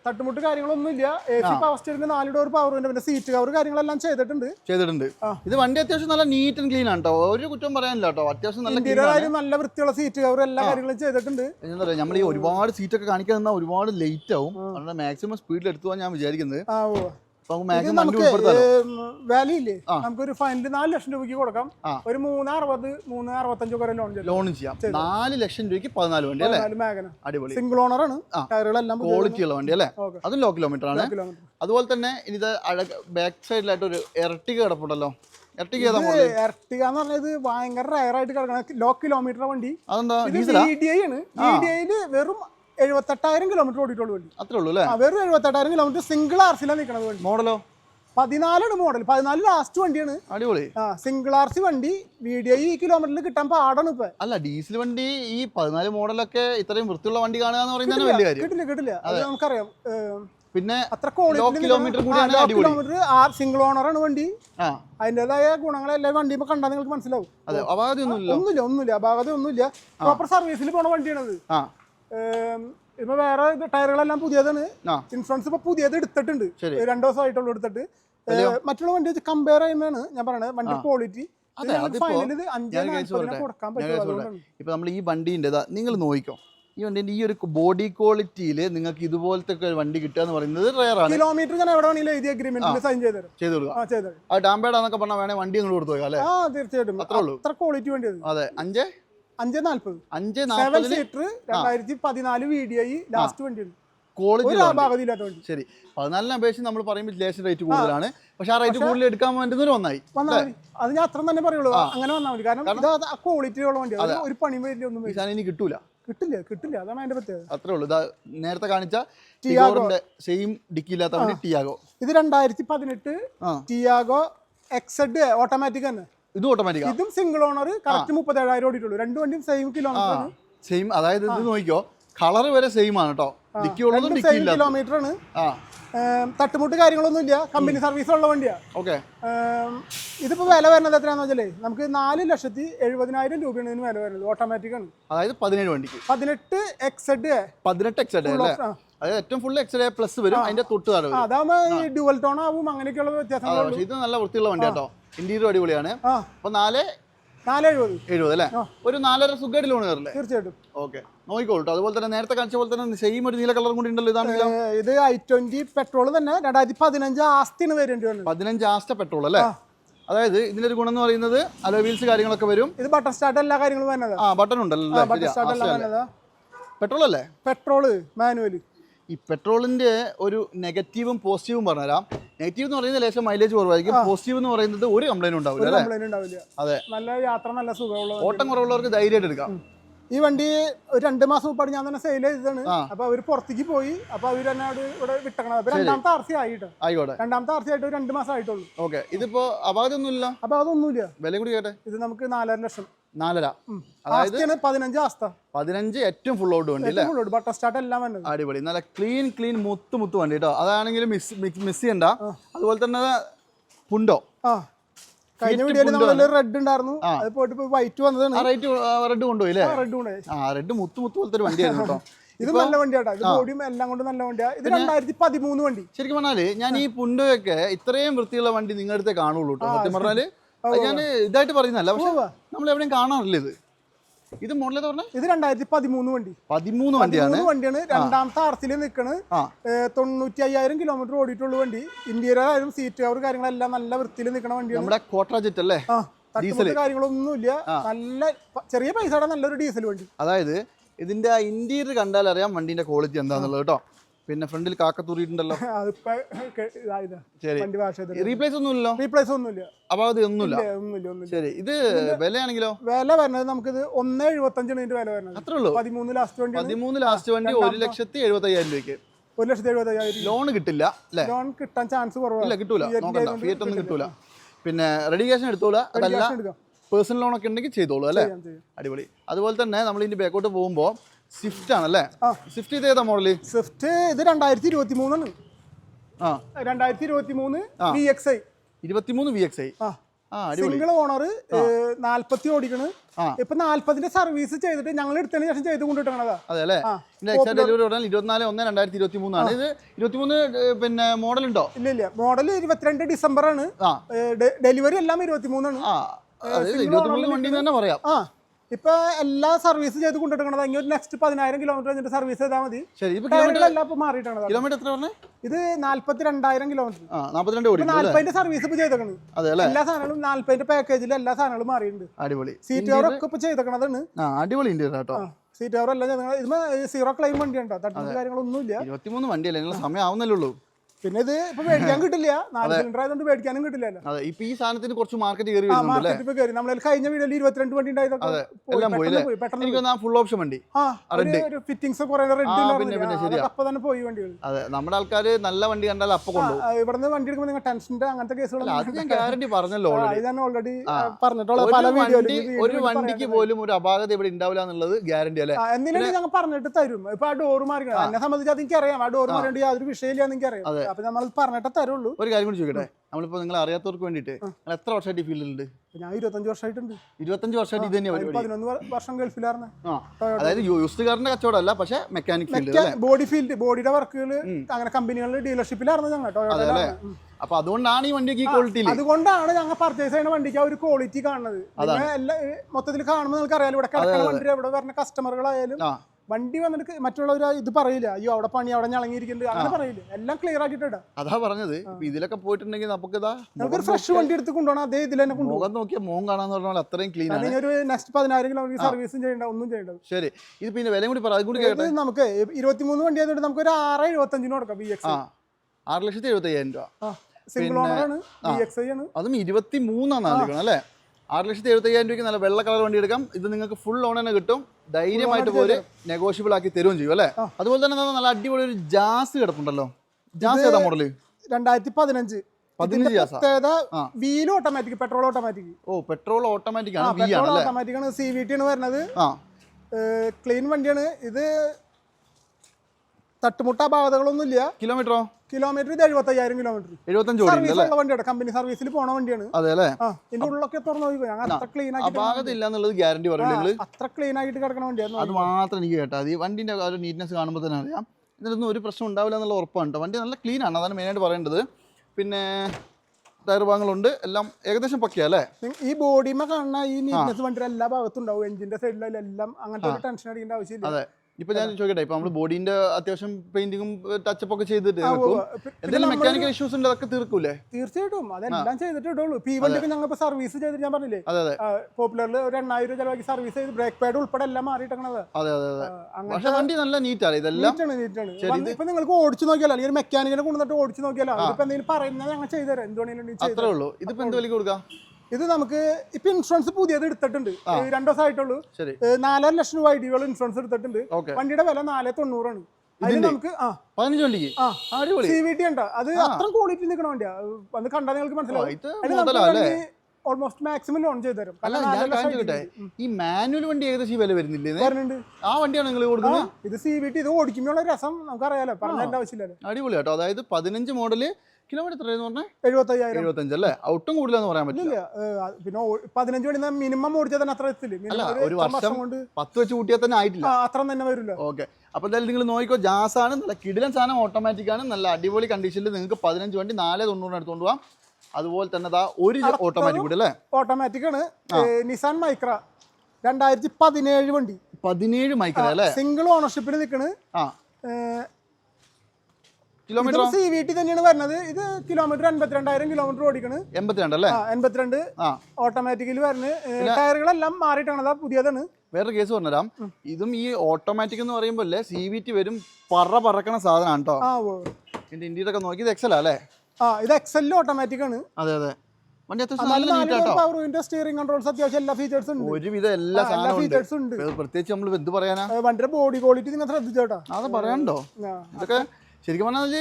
തട്ടുമുട്ട് കാര്യങ്ങളൊന്നും ഇല്ല എ സി പവർ സ്റ്റിയറിംഗ് നാല് ഡോർ പവർ ഉണ്ട്. പിന്നെ സീറ്റ് കവർ കാര്യങ്ങളെല്ലാം ചെയ്തിട്ടുണ്ട്. ചെയ്തിട്ടുണ്ട്. ഇത് വണ്ടി അത്യാവശ്യം നല്ല നീറ്റ് ആൻഡ് ക്ലീൻ ആണ് കേട്ടോ ഒരു കുറ്റം പറയാനില്ല കേട്ടോ അത്യാവശ്യം നല്ല ആണ്. നല്ല വൃത്തിയുള്ള സീറ്റ് കവർ എല്ലാ കാര്യങ്ങളും ചെയ്തിട്ടുണ്ട്. എന്താ പറയുക നമ്മൾ ഈ ഒരുപാട് സീറ്റൊക്കെ കാണിക്കാൻ നിന്നാൽ ഒരുപാട് ലേറ്റ് ആവും. അതുകൊണ്ട് മാക്സിമം സ്പീഡിൽ എടുത്തു ഞാൻ വിചാരിക്കുന്നത്. വാല്യൂ ഇല്ലേ. നമുക്കൊരു ഫൈനൽ നാല് ലക്ഷം രൂപയ്ക്ക് കൊടുക്കാം. ഒരു മൂന്ന് അറുപത് മൂന്ന് അറുപത്തഞ്ചൊക്കെ വരെ ലോൺ ലോൺ ചെയ്യാം. നാല് ലക്ഷം രൂപയ്ക്ക് പതിനാല് വണ്ടി അല്ലേ? അടിപൊളി. സിംഗിൾ ഓണർ ആണ്. ടയറുകളെല്ലാം ക്വാളിറ്റി ഉള്ള വണ്ടി അല്ലേ? അതും ലോ കിലോമീറ്റർ ആണ്. അതുപോലെ തന്നെ ഇത് ബാക്ക് സൈഡിലായിട്ട് ഒരു ഇരട്ടി കിടപ്പുണ്ടല്ലോ. എർട്ടിക എന്ന് പറഞ്ഞത് ഭയങ്കര റയർ ആയിട്ട് കിടക്കണ ലോ കിലോമീറ്റർ വണ്ടി. അതെന്താ? ഡി ഐ ആണ്. ഡി ഐയിൽ വെറും എഴുപത്തെട്ടായിരം കിലോമീറ്റർ ഓടിയിട്ടുള്ളൂ വണ്ടി. അത്രേ ഉള്ളൂ അല്ലേ? ആ വെറും എഴുപത്തെട്ടായിരം കിലോമീറ്റർ സിംഗിൾ ആർസിലാണ് നിൽക്കുന്നത് വണ്ടി. മോഡലോ? പതിനാലാണ് മോഡൽ പതിനാല് ലാസ്റ്റ് വണ്ടിയാണ്. അടിപൊളി. ആ സിംഗിൾ ആർ സി വണ്ടി വീഡിയോ ഈ കിലോമീറ്ററിൽ കിട്ടാൻ പാടാണ് ഇപ്പൊ. അല്ല ഡീസൽ വണ്ടി ഈ പതിനാല് മോഡലൊക്കെ ഇത്രയും വൃത്തിയുള്ള വണ്ടി കാണുക എന്ന് പറയുന്നത് തന്നെ വലിയ കാര്യം. കിട്ടില്ല കിട്ടില്ല. അത് നമുക്കറിയാം. പിന്നെ അത്ര കിലോമീറ്റർ കൂടിയാണ് അടിപൊളി. കിലോമീറ്റർ ആ സിംഗിൾ ആണ് വണ്ടി. ആ. അതിന്റെതായ ഗുണങ്ങളെല്ലാം വണ്ടി ഇപ്പൊ കണ്ടാൽ നിങ്ങൾക്ക് മനസ്സിലാവും. അതെ ഒന്നുമില്ല ഒന്നുമില്ല അപാകത ഒന്നുമില്ല. പ്രോപ്പർ സർവീസിൽ പോണ വണ്ടിയാണത്. ആ. ഇപ്പൊ വേറെ ടയറുകളെല്ലാം പുതിയതാണ്. ഇൻഷുറൻസ് ഇപ്പൊ പുതിയത് എടുത്തിട്ടുണ്ട്. രണ്ടു ദിവസമായിട്ടുള്ളൂ എടുത്തിട്ട്. മറ്റുള്ള വണ്ടി വെച്ച് കമ്പയർ ചെയ്യുന്നതാണ് ഞാൻ പറയുന്നത് വണ്ടി ക്വാളിറ്റി ഇപ്പൊ നമ്മൾ ഈ വണ്ടീന്റെ നിങ്ങൾ നോക്കിക്കോ. ഈ വണ്ടിന്റെ ഈ ഒരു ബോഡി ക്വാളിറ്റിയിൽ നിങ്ങൾക്ക് ഇതുപോലത്തെ ഒക്കെ വണ്ടി കിട്ടുക എന്ന് പറയുന്നത് റയർ ആണ്. കിലോമീറ്റർ ഞാൻ എവിടെ വേണമെങ്കിലും എഴുതി സൈൻ ചെയ്ത് ഡാമ്പേഡാന്നൊക്കെ പറഞ്ഞാൽ വേണേ വണ്ടി നിങ്ങൾ കൊടുത്തു അല്ലേ? തീർച്ചയായിട്ടും. അത്ര ക്വാളിറ്റി വേണ്ടി അതെ അഞ്ച്? അഞ്ച് നാല്പത്. അഞ്ച് സെവൻ സീറ്റർ രണ്ടായിരത്തി പതിനാല് വി ലാസ്റ്റ് വണ്ടിയാണ് ക്വാളിറ്റി ഒരു ശരി. പതിനാലിനെ അപേക്ഷിച്ച് നമ്മൾ പറയുമ്പോൾ ലേശം റേറ്റ് കൂടുതലാണ്. പക്ഷെ ആ റേറ്റ് കൂടുതൽ എടുക്കാൻ വേണ്ടുന്നൊരു ഒന്നായി അത് ഞാൻ അത്ര തന്നെ പറയുള്ളൂ. അങ്ങനെ വന്നാൽ മതി. കാരണം ഇത് ആ ക്വാളിറ്റി ഉള്ള വണ്ടി. ഒരു പണിയും വരില്ല ഒന്നും സാധനം ഇനി കിട്ടൂല. കിട്ടില്ല കിട്ടില്ല. അതാണ് അതിന്റെ പ്രത്യേകത. അത്രേ ഉള്ളൂ. നേരത്തെ കാണിച്ച ടിയാഗോന്റെ സെയിം ഡിക്കി ഇല്ലാത്ത ടിയാഗോ ഇത് രണ്ടായിരത്തി പതിനെട്ട് ടിയാഗോ എക്സഡ് ഓട്ടോമാറ്റിക് തന്നെ. ഇതും ഓട്ടോമാറ്റിക് ഇതും സിംഗിൾ ഓണർ കറക്റ്റ് മുപ്പത്തേഴായിരം ഓടിയിട്ടുള്ളൂ. രണ്ട് വണ്ടിയും സെയിം കിലോമീറ്റർ ആണ്. സെയിം അതായത് ഇത് നോക്കിക്കോ കളർ വരെ സെയിം ആണ് കേട്ടോ സെയിം കിലോമീറ്റർ ആണ്. തട്ടുമുട്ട് കാര്യങ്ങളൊന്നും ഇല്ല. കമ്പനി സർവീസ് ഉള്ള വണ്ടിയാ. ഓക്കെ. ഇതിപ്പോ വില വരുന്നത് എത്രയാണെന്ന് വെച്ചാലേ നമുക്ക് നാല് ലക്ഷത്തി എഴുപതിനായിരം രൂപയാണ് ഇതിന് വില വരുന്നത്. ഓട്ടോമാറ്റിക് ആണ്. അതായത് പതിനേഴ് വണ്ടിക്ക്. പതിനെട്ട് എക്സഡ് പതിനെട്ട് എക്സഡ് അതായത് ഏറ്റവും ഫുൾ എക്സഡ് പ്ലസ് വരും. അതിന്റെ തൊട്ട് താഴെ വരും. ഡ്യുവൽ ടോൺ ആവും. അങ്ങനെയൊക്കെയുള്ള വ്യത്യാസം വ്യത്യാസങ്ങളുള്ളൂ ഇത് നല്ല വൃത്തിയുള്ള വണ്ടി കേട്ടോ ഇന്റീരിയർ അടിപൊളിയാണ്. അപ്പൊ നാല് എഴുപത്. അല്ലേ. ഒരു നാലര സുഖമായിട്ട് ലോൺ കയറില്ലേ? തീർച്ചയായിട്ടും. ഓക്കെ. നോക്കിക്കോളൂ. അതുപോലെ തന്നെ നേരത്തെ കാണിച്ച പോലെ തന്നെ സെയിം ഒരു നീല കളർ കൂടി ഉണ്ടല്ലോ ഇതാണ് ഇത് ഐ ട്വന്റി പെട്രോൾ തന്നെ. രണ്ടായിരത്തി പതിനഞ്ച് ആസ്തിന് വരേണ്ടി വന്നു. പതിനഞ്ച് ആസ്റ്റ പെട്രോൾ അല്ലേ? അതായത് ഇതിന്റെ ഒരു ഗുണം എന്ന് പറയുന്നത് അലോ വീൽസ് കാര്യങ്ങളൊക്കെ വരും. ഇത് ബട്ടർ സ്റ്റാർട്ട് എല്ലാ കാര്യങ്ങളും വരുന്നത് ആ ബട്ടൺ ഉണ്ടല്ലോ ബട്ടർ സ്റ്റാർട്ട് എല്ലാം വരുന്നതാ പെട്രോൾ അല്ലേ? പെട്രോൾ മാനുവൽ ഈ പെട്രോളിന്റെ ഒരു നെഗറ്റീവും പോസിറ്റീവും പറഞ്ഞുതരാം. നെഗറ്റീവ് എന്ന് പറയുന്നത് ലേശം മൈലേജ് കുറവായിരിക്കും. പോസിറ്റീവ് എന്ന് പറയുന്നത് ഒരു കംപ്ലൈന്റ് ഉണ്ടാവില്ല അതെ. നല്ല യാത്ര നല്ല സുഖമുള്ള. ഓട്ടം കുറവുള്ളവർക്ക് ധൈര്യമായിട്ട് എടുക്കാം. ഈ വണ്ടി ഒരു രണ്ട് മാസം മുപ്പാട് ഞാൻ തന്നെ സെയിൽ ചെയ്തതാണ്. അപ്പൊ അവർ പുറത്തേക്ക് പോയി. അപ്പൊ അവർ തന്നെ ഇവിടെ വിട്ടക്കണം അപ്പൊ രണ്ടാമത്തെ ആർസി ആയിട്ടോ? ആയിക്കോട്ടെ. രണ്ടാമത്തെ ആർസി ആയിട്ട് രണ്ട് മാസം ആയിട്ടുള്ളൂ. ഓക്കെ. ഇതിപ്പോ അപാകതൊന്നുമില്ല അപാകതൊന്നുമില്ല വില കൂടി കേട്ടെ. ഇത് നമുക്ക് നാലര ലക്ഷം. നാലര. അതായത് പതിനഞ്ച് ആസ്ത. പതിനഞ്ച് ഏറ്റവും ഫുൾ ഔട്ട് വണ്ടി അല്ലേ? ബട്ടർ സ്റ്റാർട്ട് എല്ലാം അടിപൊളി. നല്ല ക്ലീൻ ക്ലീൻ മുത്ത് മുത്ത് വണ്ടി കേട്ടോ അതാണെങ്കിലും മിസ് മിസ് ചെയ്യണ്ട. അതുപോലെ തന്നെ പുണ്ടോ? ആ. കഴിഞ്ഞ വീഡിയോയിൽ റെഡ് ഉണ്ടായിരുന്നു. അത് പോയിട്ട് വൈറ്റ് വന്നതാണ്. റേറ്റ് റെഡ് കൊണ്ടുപോയി അല്ലേ? റെഡ് കൊണ്ടുപോയി. ആ റെഡ് മുത്ത് മുത്ത് പോലത്തെ ഒരു വണ്ടിയായിരുന്നു കേട്ടോ ഇത് നല്ല വണ്ടിയാട്ടോ. ഇത് ബോഡിയും എല്ലാം കൊണ്ട് നല്ല വണ്ടിയാ. ഇത് രണ്ടായിരത്തി പതിമൂന്ന് വണ്ടി. ശരിക്കും പറഞ്ഞാൽ ഞാൻ ഈ പുണ്ടൊക്കെ ഇത്രയും വൃത്തിയുള്ള വണ്ടി നിങ്ങളുടെ അടുത്തേ കാണുള്ളൂ കേട്ടോ സത്യം പറഞ്ഞാൽ ഞാൻ ഇതായിട്ട് പറയുന്നല്ല പക്ഷെ നമ്മൾ എവിടെയും കാണാറില്ല ഇത്. ഇത് മോഡൽ ഇത് രണ്ടായിരത്തി പതിമൂന്ന് വണ്ടി പതിമൂന്ന് വണ്ടിയാണ്. വണ്ടിയാണ് രണ്ടാമത്തെ ആർസിൽ നിൽക്കണ് തൊണ്ണൂറ്റി അയ്യായിരം കിലോമീറ്റർ ഓടിയിട്ടുള്ള വണ്ടി. ഇന്ത്യയിലെ ആയാലും സീറ്റ് കവർ കാര്യങ്ങളെല്ലാം നല്ല വൃത്തിയിൽ നിൽക്കുന്ന വണ്ടിയാണ്. നമ്മുടെ കോട്രാജെറ്റ് അല്ലേ? ആ തട്ടുമുട്ട് കാര്യങ്ങളൊന്നുമില്ല. നല്ല ചെറിയ പൈസയുടെ നല്ലൊരു ഡീസൽ വണ്ടി. അതായത് ഇതിന്റെ ഇന്റീരിയർ കണ്ടാൽ അറിയാം വണ്ടിന്റെ ക്വാളിറ്റി എന്താന്നുള്ളത് കേട്ടോ. പിന്നെ ഫ്രണ്ടിൽ കാക്കത്തൂറിയിട്ടുണ്ടല്ലോ അതിപ്പോ കെ- ഇതായതാ. ശരി. റീപ്ലേസ് ഒന്നുമില്ലല്ലോ? റീപ്ലേസ് ഒന്നുമില്ല. ഒന്നുമില്ല. ഇല്ല, ഒന്നുമില്ല ശരി. ഇത് വിലയാണെങ്കിലോ? വില വരുന്നത് നമുക്കിത് ഒന്ന് എഴുപത്തഞ്ചാണ് ഇതിന്റെ വില വരുന്നത് അത്രേ ഉള്ളൂ. പതിമൂന്ന് ലാസ്റ്റ് വണ്ടി പതിമൂന്ന് ലാസ്റ്റ് വണ്ടി ഒരു ലക്ഷത്തി എഴുപത്തി അയ്യായിരം രൂപയ്ക്ക്. ഒരു ലക്ഷത്തി എഴുപത്തയ്യായിരം ലോൺ കിട്ടില്ല അല്ലേ? ലോൺ കിട്ടാൻ ചാൻസ് കുറവാണ് കിട്ടൂല. നോക്കണ്ട. ഫിയറ്റ് ഒന്നും കിട്ടൂല. പിന്നെ റെഡി ക്യാഷ് എടുത്തോളൂ. അതല്ല പേഴ്സണൽ ലോൺ ഒക്കെ ഉണ്ടെങ്കിൽ ചെയ്തോളൂ അല്ലേ. അടിപൊളി. അതുപോലെ തന്നെ നമ്മൾ ഇതിന്റെ ബാക്കോട്ട് പോകുമ്പോൾ സ്വിഫ്റ്റ് ആണല്ലേ. സ്വിഫ്റ്റ് ഇത് ഏതാ മോഡൽ സ്വിഫ്റ്റ് ഇത് രണ്ടായിരത്തി ഇരുപത്തി മൂന്നാണ് ആ. രണ്ടായിരത്തി ഇരുപത്തി മൂന്ന് വി എക്സ് ഐ ഇരുപത്തിമൂന്ന് വി എക്സ് ഐ ആ ആ. സിംഗിൾ ഓണർ നാല്പത്തി ഓടിക്കണ്. ഇപ്പൊ നാല്പതിന്റെ സർവീസ് ചെയ്തിട്ട് ഞങ്ങൾ എടുത്തതിന് ശേഷം ചെയ്ത് കൊണ്ടിട്ടണതാ അതെ അല്ലേ? ആ. ഇതിന്റെ എക്സ്ട്രാ ഡെലിവറി പറഞ്ഞാൽ ഇരുപത്തിനാല് ഒന്ന് രണ്ടായിരത്തി ഇരുപത്തി മൂന്നാണ് ഇത് ഇരുപത്തിമൂന്ന് പിന്നെ മോഡൽ ഉണ്ടോ? ഇല്ല ഇല്ല. മോഡൽ ഇരുപത്തിരണ്ട് ഡിസംബർ ആണ്. ഡെലിവറി എല്ലാം ഇരുപത്തിമൂന്നാണ്. ഇരുപത്തിമൂന്ന് വണ്ടി തന്നെ പറയാം. ആ. ഇപ്പൊ എല്ലാ സർവീസ് ചെയ്ത് കൊണ്ടിരിക്കണത് ഇനി ഒരു നെക്സ്റ്റ് പതിനായിരം കിലോമീറ്റർ കഴിഞ്ഞിട്ട് സർവീസ് ചെയ്താൽ മതി. ഇപ്പൊ മാറിയിട്ടാണ് കിലോമീറ്റർ എത്ര പറഞ്ഞേ? ഇത് നാല്പത്തി രണ്ടായിരം കിലോമീറ്റർ നാല്പതിന്റെ സർവീസ് ഇപ്പൊ ചെയ്തേക്കണ്. എല്ലാ സാധനങ്ങളും നാല്പതിന്റെ പാക്കേജിൽ എല്ലാ സാധനങ്ങളും മാറിയിട്ടുണ്ട്. അടിപൊളി. സീറ്റ് കവർ ഒക്കെ ഇപ്പൊ ചെയ്തേക്കണതാണ്. അടിപൊളി കേട്ടോ സീറ്റ് കവർ എല്ലാം ചെയ്തേക്കണത് ഇത് സീറോ ക്ലെയിം വണ്ടിയുണ്ടോ? തട്ടിപ്പ് കാര്യങ്ങളൊന്നും ഇല്ല ഇരുപത്തിമൂന്ന് വണ്ടിയല്ലേ? നിങ്ങൾ സമയം ആവുന്നല്ലേ ഉള്ളൂ. പിന്നെ ഇത് ഇപ്പൊ മേടിക്കാൻ കിട്ടില്ല. നാല് സിലിണ്ടർ ആയതുകൊണ്ട് മേടിക്കാനും കിട്ടില്ലല്ലോ. ഇപ്പൊ ഈ സാധനത്തിന് കുറച്ച് മാർക്കറ്റ് കയറി മാർക്കറ്റ് ഇപ്പൊ കയറി. നമ്മൾ കഴിഞ്ഞ വീഡിയോയിൽ ഇരുപത്തിരണ്ട് വണ്ടി ഉണ്ടായതൊക്കെ പെട്ടെന്ന് ഫുൾ ഓപ്ഷൻ വണ്ടി. ഒരു ഫിറ്റിംഗ്സ് കുറെ റെഡ് അപ്പൊ തന്നെ പോയി വണ്ടികൾ. അതെ നമ്മുടെ ആൾക്കാർ നല്ല വണ്ടി കണ്ടാൽ അപ്പൊ കൊണ്ടുപോകും ഇവിടുന്ന് വണ്ടി എടുക്കുമ്പോൾ നിങ്ങൾ ടെൻഷൻ അങ്ങനത്തെ കേസുകൾ ഗ്യാരണ്ടി പറഞ്ഞല്ലോ ഓൾറെഡി ഇത് തന്നെ ഓൾറെഡി പറഞ്ഞിട്ടുള്ള പല ഒരു വണ്ടിക്ക് പോലും ഒരു അപാകത ഇവിടെ ഉണ്ടാവില്ല എന്നുള്ളത് ഗ്യാരണ്ടി അല്ലേ? എന്തിനാണ് ഞങ്ങൾ പറഞ്ഞിട്ട് തരും. ഇപ്പൊ ആ ഡോർ മാറി എന്നെ സംബന്ധിച്ച് അത് എനിക്കറിയാം. ആ ഡോർ മാറിയിട്ട് യാതൊരു വിഷയമില്ല എനിക്കറിയാം. അപ്പൊ നമ്മൾ പറഞ്ഞിട്ടേ തരുള്ളൂ. ഒരു കാര്യം കൂടി ചോദിക്കട്ടെ? നമ്മളിപ്പോ നിങ്ങൾ അറിയാത്തവർക്ക് വേണ്ടിയിട്ട് നിങ്ങൾ എത്ര വർഷമായിട്ട് ഈ ഫീൽഡിലുണ്ട്? ഞാൻ ഇരുപത്തഞ്ച് വർഷമായിട്ടുണ്ട്. ഇരുപത്തഞ്ച് വർഷമായിട്ട് ഇത് തന്നെയാണ് പതിനൊന്ന് വർഷം ഗൾഫിലായിരുന്നു അതായത് യൂസ്ഡ് കാറിന്റെ കച്ചവടമല്ല പക്ഷെ മെക്കാനിക് ഫീൽഡ് ബോഡി ഫീൽഡ് ബോഡിയുടെ വർക്കുകൾ അങ്ങനെ കമ്പനികളിൽ ഡീലർഷിപ്പിലായിരുന്നു ഞങ്ങൾ. അപ്പൊ അതുകൊണ്ടാണ് ഈ വണ്ടിക്ക് ഈ ക്വാളിറ്റി അതുകൊണ്ടാണ് ഞങ്ങൾ പർച്ചേസ് ചെയ്യുന്ന വണ്ടിക്ക് ആ ഒരു ക്വാളിറ്റി കാണുന്നത്. എല്ലാ മൊത്തത്തിൽ കാണുമ്പോൾ നിങ്ങൾക്ക് അറിയാലോ ഇവിടെ കിടക്കുന്ന വണ്ടി ഇവിടെ വരുന്ന കസ്റ്റമറുകളായാലും വണ്ടി വന്നിട്ട് മറ്റുള്ളവർ ഇത് പറയില്ല. അയ്യോ അവിടെ പണി അവിടെ ഞളങ്ങിയിരിക്കുന്നുണ്ട് അങ്ങനെ പറയില്ല. എല്ലാം ക്ലിയർ ആക്കിയിട്ട് അതാ പറഞ്ഞത്. ഇതിലൊക്കെ പോയിട്ടുണ്ടെങ്കിൽ നമുക്ക് ഇതാ നമുക്കൊരു ഫ്രഷ് വണ്ടി എടുത്ത് കൊണ്ടുപോകണം. അതേ ഇതിൽ തന്നെ കൊണ്ടുപോകും. നോക്കിയാൽ മോൻ കാണാന്ന് പറഞ്ഞാൽ അത്രയും ക്ലീൻ ആണ്. ഒരു നെക്സ്റ്റ് പതിനായിരം കിലോമീറ്റർ സർവീസും ചെയ്യേണ്ട ഒന്നും ചെയ്യേണ്ടത് ശരി. ഇത് പിന്നെ വില കൂടി പറയാം കൂടി ഇത് കേട്ടെ. നമുക്ക് ഇരുപത്തിമൂന്ന് വണ്ടി ആയതുകൊണ്ട് നമുക്ക് ഒരു ആറ് എഴുപത്തഞ്ചിന് കൊടുക്കാം ബി എക്സ് ആറ് ലക്ഷത്തി എഴുപത്തി അയ്യായിരം രൂപ സിംഗിൾ ഓണർ ആണ് ബി എക്സ് ഐ ആണ്. അതും ഇരുപത്തി മൂന്നാണ് അല്ലേ? ആറ് ലക്ഷത്തി എഴുപത്തി അയ്യായിരം രൂപയ്ക്ക് നല്ല വെള്ള കളർ വണ്ടി എടുക്കാം. ഇത് നിങ്ങൾക്ക് ഫുൾ ഓൺ തന്നെ കിട്ടും. ധൈര്യമായിട്ട് പോലെ നെഗോഷ്യബിൾ ആക്കി തരുകയും ചെയ്യും അല്ലേ? അതുപോലെ തന്നെ നല്ല അടിപൊളി ഒരു ജാസ് കിടപ്പുണ്ടല്ലോ. ജാസ് ഏതാ മോഡൽ രണ്ടായിരത്തി പതിനഞ്ച് പ്രത്യേകത ആ. ഓട്ടോമാറ്റിക് പെട്രോൾ ഓട്ടോമാറ്റിക് ഓ പെട്രോൾ ഓട്ടോമാറ്റിക് ആണ് ഓട്ടോമാറ്റിക് ആണ് സി വി ടി ആണ് വരുന്നത്. ക്ലീൻ വണ്ടിയാണ്. ഇത് തട്ടുമുട്ട അപാകതകളൊന്നും ഇല്ല കിലോമീറ്ററോ? കിലോമീറ്റർ ഇത് എഴുപത്തയ്യായിരം കിലോമീറ്റർ. എഴുപത്തഞ്ച് ഓടി സർവീസ് ഉള്ള വണ്ടിയാണ്. കമ്പനി സർവീസിൽ പോണ വണ്ടിയാണ്. അതെ അല്ലേ? ആ ഇതിന്റെ ഉള്ളൊക്കെ തുറന്നു നോക്കി ഞങ്ങൾ അത്ര ക്ലീൻ ആക്കി അപാകത ഇല്ല എന്നുള്ളത് ഗ്യാരണ്ടി പറയുന്നത് അത്ര ക്ലീൻ ആയിട്ട് കിടക്കണ വണ്ടിയാണ് അത് മാത്രം എനിക്ക് കേട്ടാ ഈ വണ്ടിന്റെ ഒരു നീറ്റ്നെസ് കാണുമ്പോൾ തന്നെ അറിയാം. ഇതിനൊന്നും ഒരു പ്രശ്നം ഉണ്ടാവില്ല എന്നുള്ള ഉറപ്പാണ് വണ്ടി നല്ല ക്ലീൻ ആണ്. അതാണ് മെയിനായിട്ട് പറയേണ്ടത്. പിന്നെ ടയർ ഭാഗങ്ങളുണ്ട്. എല്ലാം ഏകദേശം പക്കയാ അല്ലേ? നിങ്ങ- ഈ ബോഡിമ കാണുന്ന ഈ നീറ്റ്നെസ് വണ്ടിയുടെ എല്ലാ ഭാഗത്തും ഉണ്ടാവും. എഞ്ചിന്റെ സൈഡിലെല്ലാം അങ്ങനത്തെ ടെൻഷൻ അടിക്കേണ്ട ആവശ്യമില്ല. ഇപ്പൊ ഞാൻ ചോദിക്കട്ടെ ഇപ്പൊ നമ്മൾ ബോഡീന്റെ അത്യാവശ്യം പെയിന്റിങ്ങും ടച്ചപ്പ് ഒക്കെ ചെയ്തിട്ട് എന്തെങ്കിലും മെക്കാനിക്കൽ ഇഷ്യൂസ് ഉണ്ട് അതൊക്കെ തീർക്കൂലേ തീർച്ചയായിട്ടും. അതെല്ലാം ചെയ്തിട്ട് ഇടുള്ളൂ ഇപ്പൊ ഈ വണ്ടിക്ക് ഞങ്ങൾ ഇപ്പൊ സർവീസ് ചെയ്തിട്ട് ഞാൻ പറഞ്ഞില്ലേ? അതെ അതെ. പോപ്പുലറിൽ ഒരു എണ്ണായിരം ചെലവാക്കി സർവീസ് ചെയ്ത് ബ്രേക്ക് പാഡ് ഉൾപ്പെടെ എല്ലാം മാറിയിട്ടണത് അതെ അതെ അതെ പക്ഷെ വണ്ടി നല്ല നീറ്റാണ് ഇതെല്ലാം നീറ്റാണ് ഇപ്പൊ നിങ്ങൾക്ക് ഓടിച്ചു നോക്കിയാലോ? അല്ലെങ്കിൽ മെക്കാനിക്കിനെ കൊണ്ടുവന്നിട്ട് ഓടിച്ചു നോക്കിയാലോ? ഇപ്പൊ എന്തെങ്കിലും പറയുന്നത് ഞങ്ങൾ ചെയ്തുതരാം. എന്തുകൊണ്ടെങ്കിലും അത്രേ ഉള്ളൂ. ഇതിപ്പോ എന്ത് വിലക്ക് കൊടുക്കാം? ഇത് നമുക്ക് ഇപ്പൊ ഇൻഷുറൻസ് പുതിയത് എടുത്തിട്ടുണ്ട്. രണ്ടു ദിവസം ആയിട്ടുള്ളൂ. നാലര ലക്ഷം രൂപ ഐഡികൾ ഇൻഷുറൻസ് എടുത്തിട്ടുണ്ട്. വണ്ടിയുടെ വില നാല് തൊണ്ണൂറാണ് അതിന് നമുക്ക് സി വി ടി ഉണ്ട്. അത് അത്ര ക്വാളിറ്റി നിൽക്കണ വണ്ടിയാ. അത് കണ്ടാൽ നിങ്ങൾക്ക് മനസ്സിലാവും. ഓൾമോസ്റ്റ് മാക്സിമം ലോൺ ചെയ്തു തരും. അല്ല ഞാൻ ഈ മാനുവൽ വണ്ടി ഏകദേശം വില വരുന്നില്ലേ? വരുന്നുണ്ട്. ആ വണ്ടിയാണ് നിങ്ങൾ കൊടുക്കുന്നത്? ഇത് സി വി ടി ഇത് ഓടിക്കുമ്പോഴുള്ള രസം നമുക്കറിയാലോ. പറഞ്ഞതിന്റെ ആവശ്യമില്ലല്ലോ. അടിപൊളി കേട്ടോ. അതായത് പതിനഞ്ച് മോഡൽ കിലോമീറ്റർ എത്രയെന്ന് പറഞ്ഞാൽ എഴുപത്തയ്യായിരം. എഴുപത്തഞ്ച് അല്ലേ ഒട്ടും കൂടുതലെന്ന് പറയാൻ പറ്റില്ല. ഇല്ല പിന്നെ പതിനഞ്ച് മണി മിനിമം ഓടിച്ചാൽ തന്നെ അത്ര എത്തില്ല? ഒരു വർഷം കൊണ്ട്? പത്ത് വെച്ച് കൂട്ടിയാൽ തന്നെ ആയിട്ടില്ല. അത്ര തന്നെ വരില്ല ഓക്കെ. അപ്പോൾ എന്തായാലും നിങ്ങൾ നോക്കിക്കോ ജാസ് ആണ് നല്ല കിടിലൻ സാധനം ഓട്ടോമാറ്റിക് ആണ്. നല്ല അടിപൊളി കണ്ടീഷനിൽ നിങ്ങൾക്ക് പതിനഞ്ച് വണ്ടി നാല് തൊണ്ണൂറിന് എടുത്തുകൊണ്ട് പോകാം അതുപോലെ തന്നെ ദാ ഒരു ഓട്ടോമാറ്റിക് കൂടി അല്ലേ? ഓട്ടോമാറ്റിക് ആണ്. നിസാൻ മൈക്ര രണ്ടായിരത്തി പതിനേഴ് വണ്ടി. പതിനേഴ് മൈക്ര അല്ലേ? സിംഗിൾ ഓണർഷിപ്പിന് നിൽക്കണ് ആ. കിലോമീറ്റർ സി വി ടി തന്നെയാണ് വരുന്നത്. ഇത് കിലോമീറ്റർ എൺപത്തിരണ്ടായിരം കിലോമീറ്റർ ഓടിക്കണ്. എൺപത്തിരണ്ട് അല്ലേ? എൺപത്തിരണ്ട് ആ. വരുന്നത്. ടയറുകളെല്ലാം മാറിയിട്ടാണ് പുതിയതാണ്. വേറൊരു കേസ് പറഞ്ഞുതരാം. ഇതും ഈ ഓട്ടോമാറ്റിക് എന്ന് പറയുമ്പോൾ സി വി ടി വരും പറ പറക്കണ സാധനമാണ് കേട്ടോ. ഇതിന്റെ ഇന്ത്യയിലൊക്കെ നോക്കി ഇത് എക്സലാ അല്ലേ? ആ ഇത് എക്സലിൽ ഓട്ടോമാറ്റിക് ആണ്. അതെ അതെ. ഒരുവിധം എല്ലാ സാധനവും ഫീച്ചേഴ്സും ഉണ്ട്. പ്രത്യേകിച്ച് നമ്മൾ എന്ത് പറയാനാ? വണ്ടിയുടെ ബോഡി ക്വാളിറ്റി നിങ്ങൾ ശ്രദ്ധിച്ചോട്ടോ അത് പറയാനുണ്ടോ? ഇതൊക്കെ ശരിക്കും പറഞ്ഞാൽ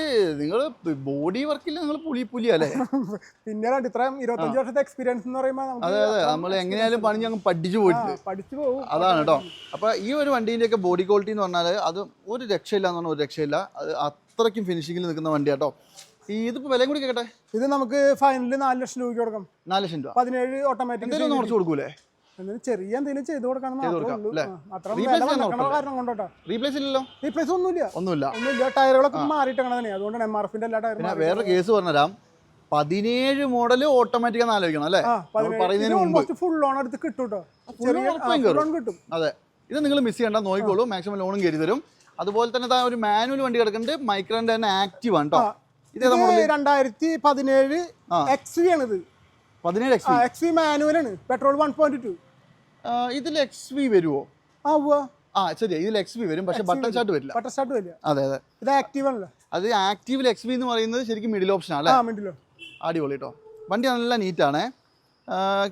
നിങ്ങൾ ബോഡി വർക്കിൽ നിങ്ങൾ പുലി പുലി അല്ലേ? പിന്നീട് ഇത്രയും ഇരുപത്തഞ്ച് വർഷത്തെ എക്സ്പീരിയൻസ് എന്ന് പറയുമ്പോൾ അതെ അതെ. നമ്മൾ എങ്ങനെയാലും പണി ഞങ്ങൾ പഠിച്ചു പോയിട്ട് പഠിച്ചു പോകും. അതാണ് കേട്ടോ. അപ്പൊ ഈ ഒരു വണ്ടിന്റെ ഒക്കെ ബോഡി ക്വാളിറ്റി എന്ന് പറഞ്ഞാൽ അത് ഒരു രക്ഷയില്ല എന്ന് പറഞ്ഞാൽ ഒരു രക്ഷയില്ല. അത് അത്രയ്ക്കും ഫിനിഷിങ്ങിൽ നിൽക്കുന്ന വണ്ടി കേട്ടോ. ഈ ഇതിപ്പോ വിലയും കൂടി കേട്ടെ? ഇത് നമുക്ക് ഫൈനലിൽ നാല് ലക്ഷം രൂപയ്ക്ക് കൊടുക്കാം. നാല് ലക്ഷം രൂപ. പതിനേഴ് ഓട്ടോമാറ്റിക് കുറച്ച് കൊടുക്കൂലേ? ചെറിയ എന്തെങ്കിലും ചെയ്തു കൊടുക്കണം? കാരണം കൊണ്ടോട്ടോ. റീപ്ലേസ് ഇല്ലല്ലോ? റീപ്ലേസ് ഒന്നുമില്ല. ഒന്നുമില്ല. ഒന്നുമില്ല. ടയറുകളൊക്കെ മാറിയിട്ടാണ് തന്നെ അതുകൊണ്ടാണ് എം ആർ എഫിന്റെ എല്ലാ ടയറും വേറെ കേസ് പറഞ്ഞുതരാം. പതിനേഴ് മോഡൽ ഓട്ടോമാറ്റിക് ആലോചിക്കണം അല്ലേ? പറയുന്നതിന് മുമ്പ്. ഫുൾ ലോൺ എടുത്ത് കിട്ടും ചെറിയ ലോൺ കിട്ടും. അതെ. ഇത് നിങ്ങൾ മിസ് ചെയ്യണ്ട നോക്കിക്കോളൂ. മാക്സിമം ലോണും കയറി തരും. അതുപോലെ തന്നെ ഒരു മാനുവൽ വണ്ടി കിടക്കുന്നുണ്ട്. മൈക്രോന്റെ തന്നെ ആക്റ്റീവ് ആണ് കേട്ടോ ഇത് രണ്ടായിരത്തി പതിനേഴ് എക്സ് വി ആണ് ഇത് പതിനേഴ് എക്സ് എക്സ് വി മാനുവൽ ആണ്. പെട്രോൾ വൺ പോയിന്റ് ടു ഇതിൽ എക്സ് വി വരുമോ ആ ഉവ്വ. ആ ശരി ഇതിൽ എക്സ് വി വരും പക്ഷെ ബട്ടൺ സ്റ്റാർട്ട് വരില്ല. ബട്ടൺ സ്റ്റാർട്ട് വരില്ല. അതെ അതെ. ഇത് ആക്റ്റീവ് ആണല്ലോ. അത് ആക്റ്റീവിൽ എക്സ് വി എന്ന് പറയുന്നത് ശരിക്കും മിഡിൽ ഓപ്ഷൻ ആണ് ആ മിഡിലോ അടിപൊളി കേട്ടോ വണ്ടി നല്ല നീറ്റാണ്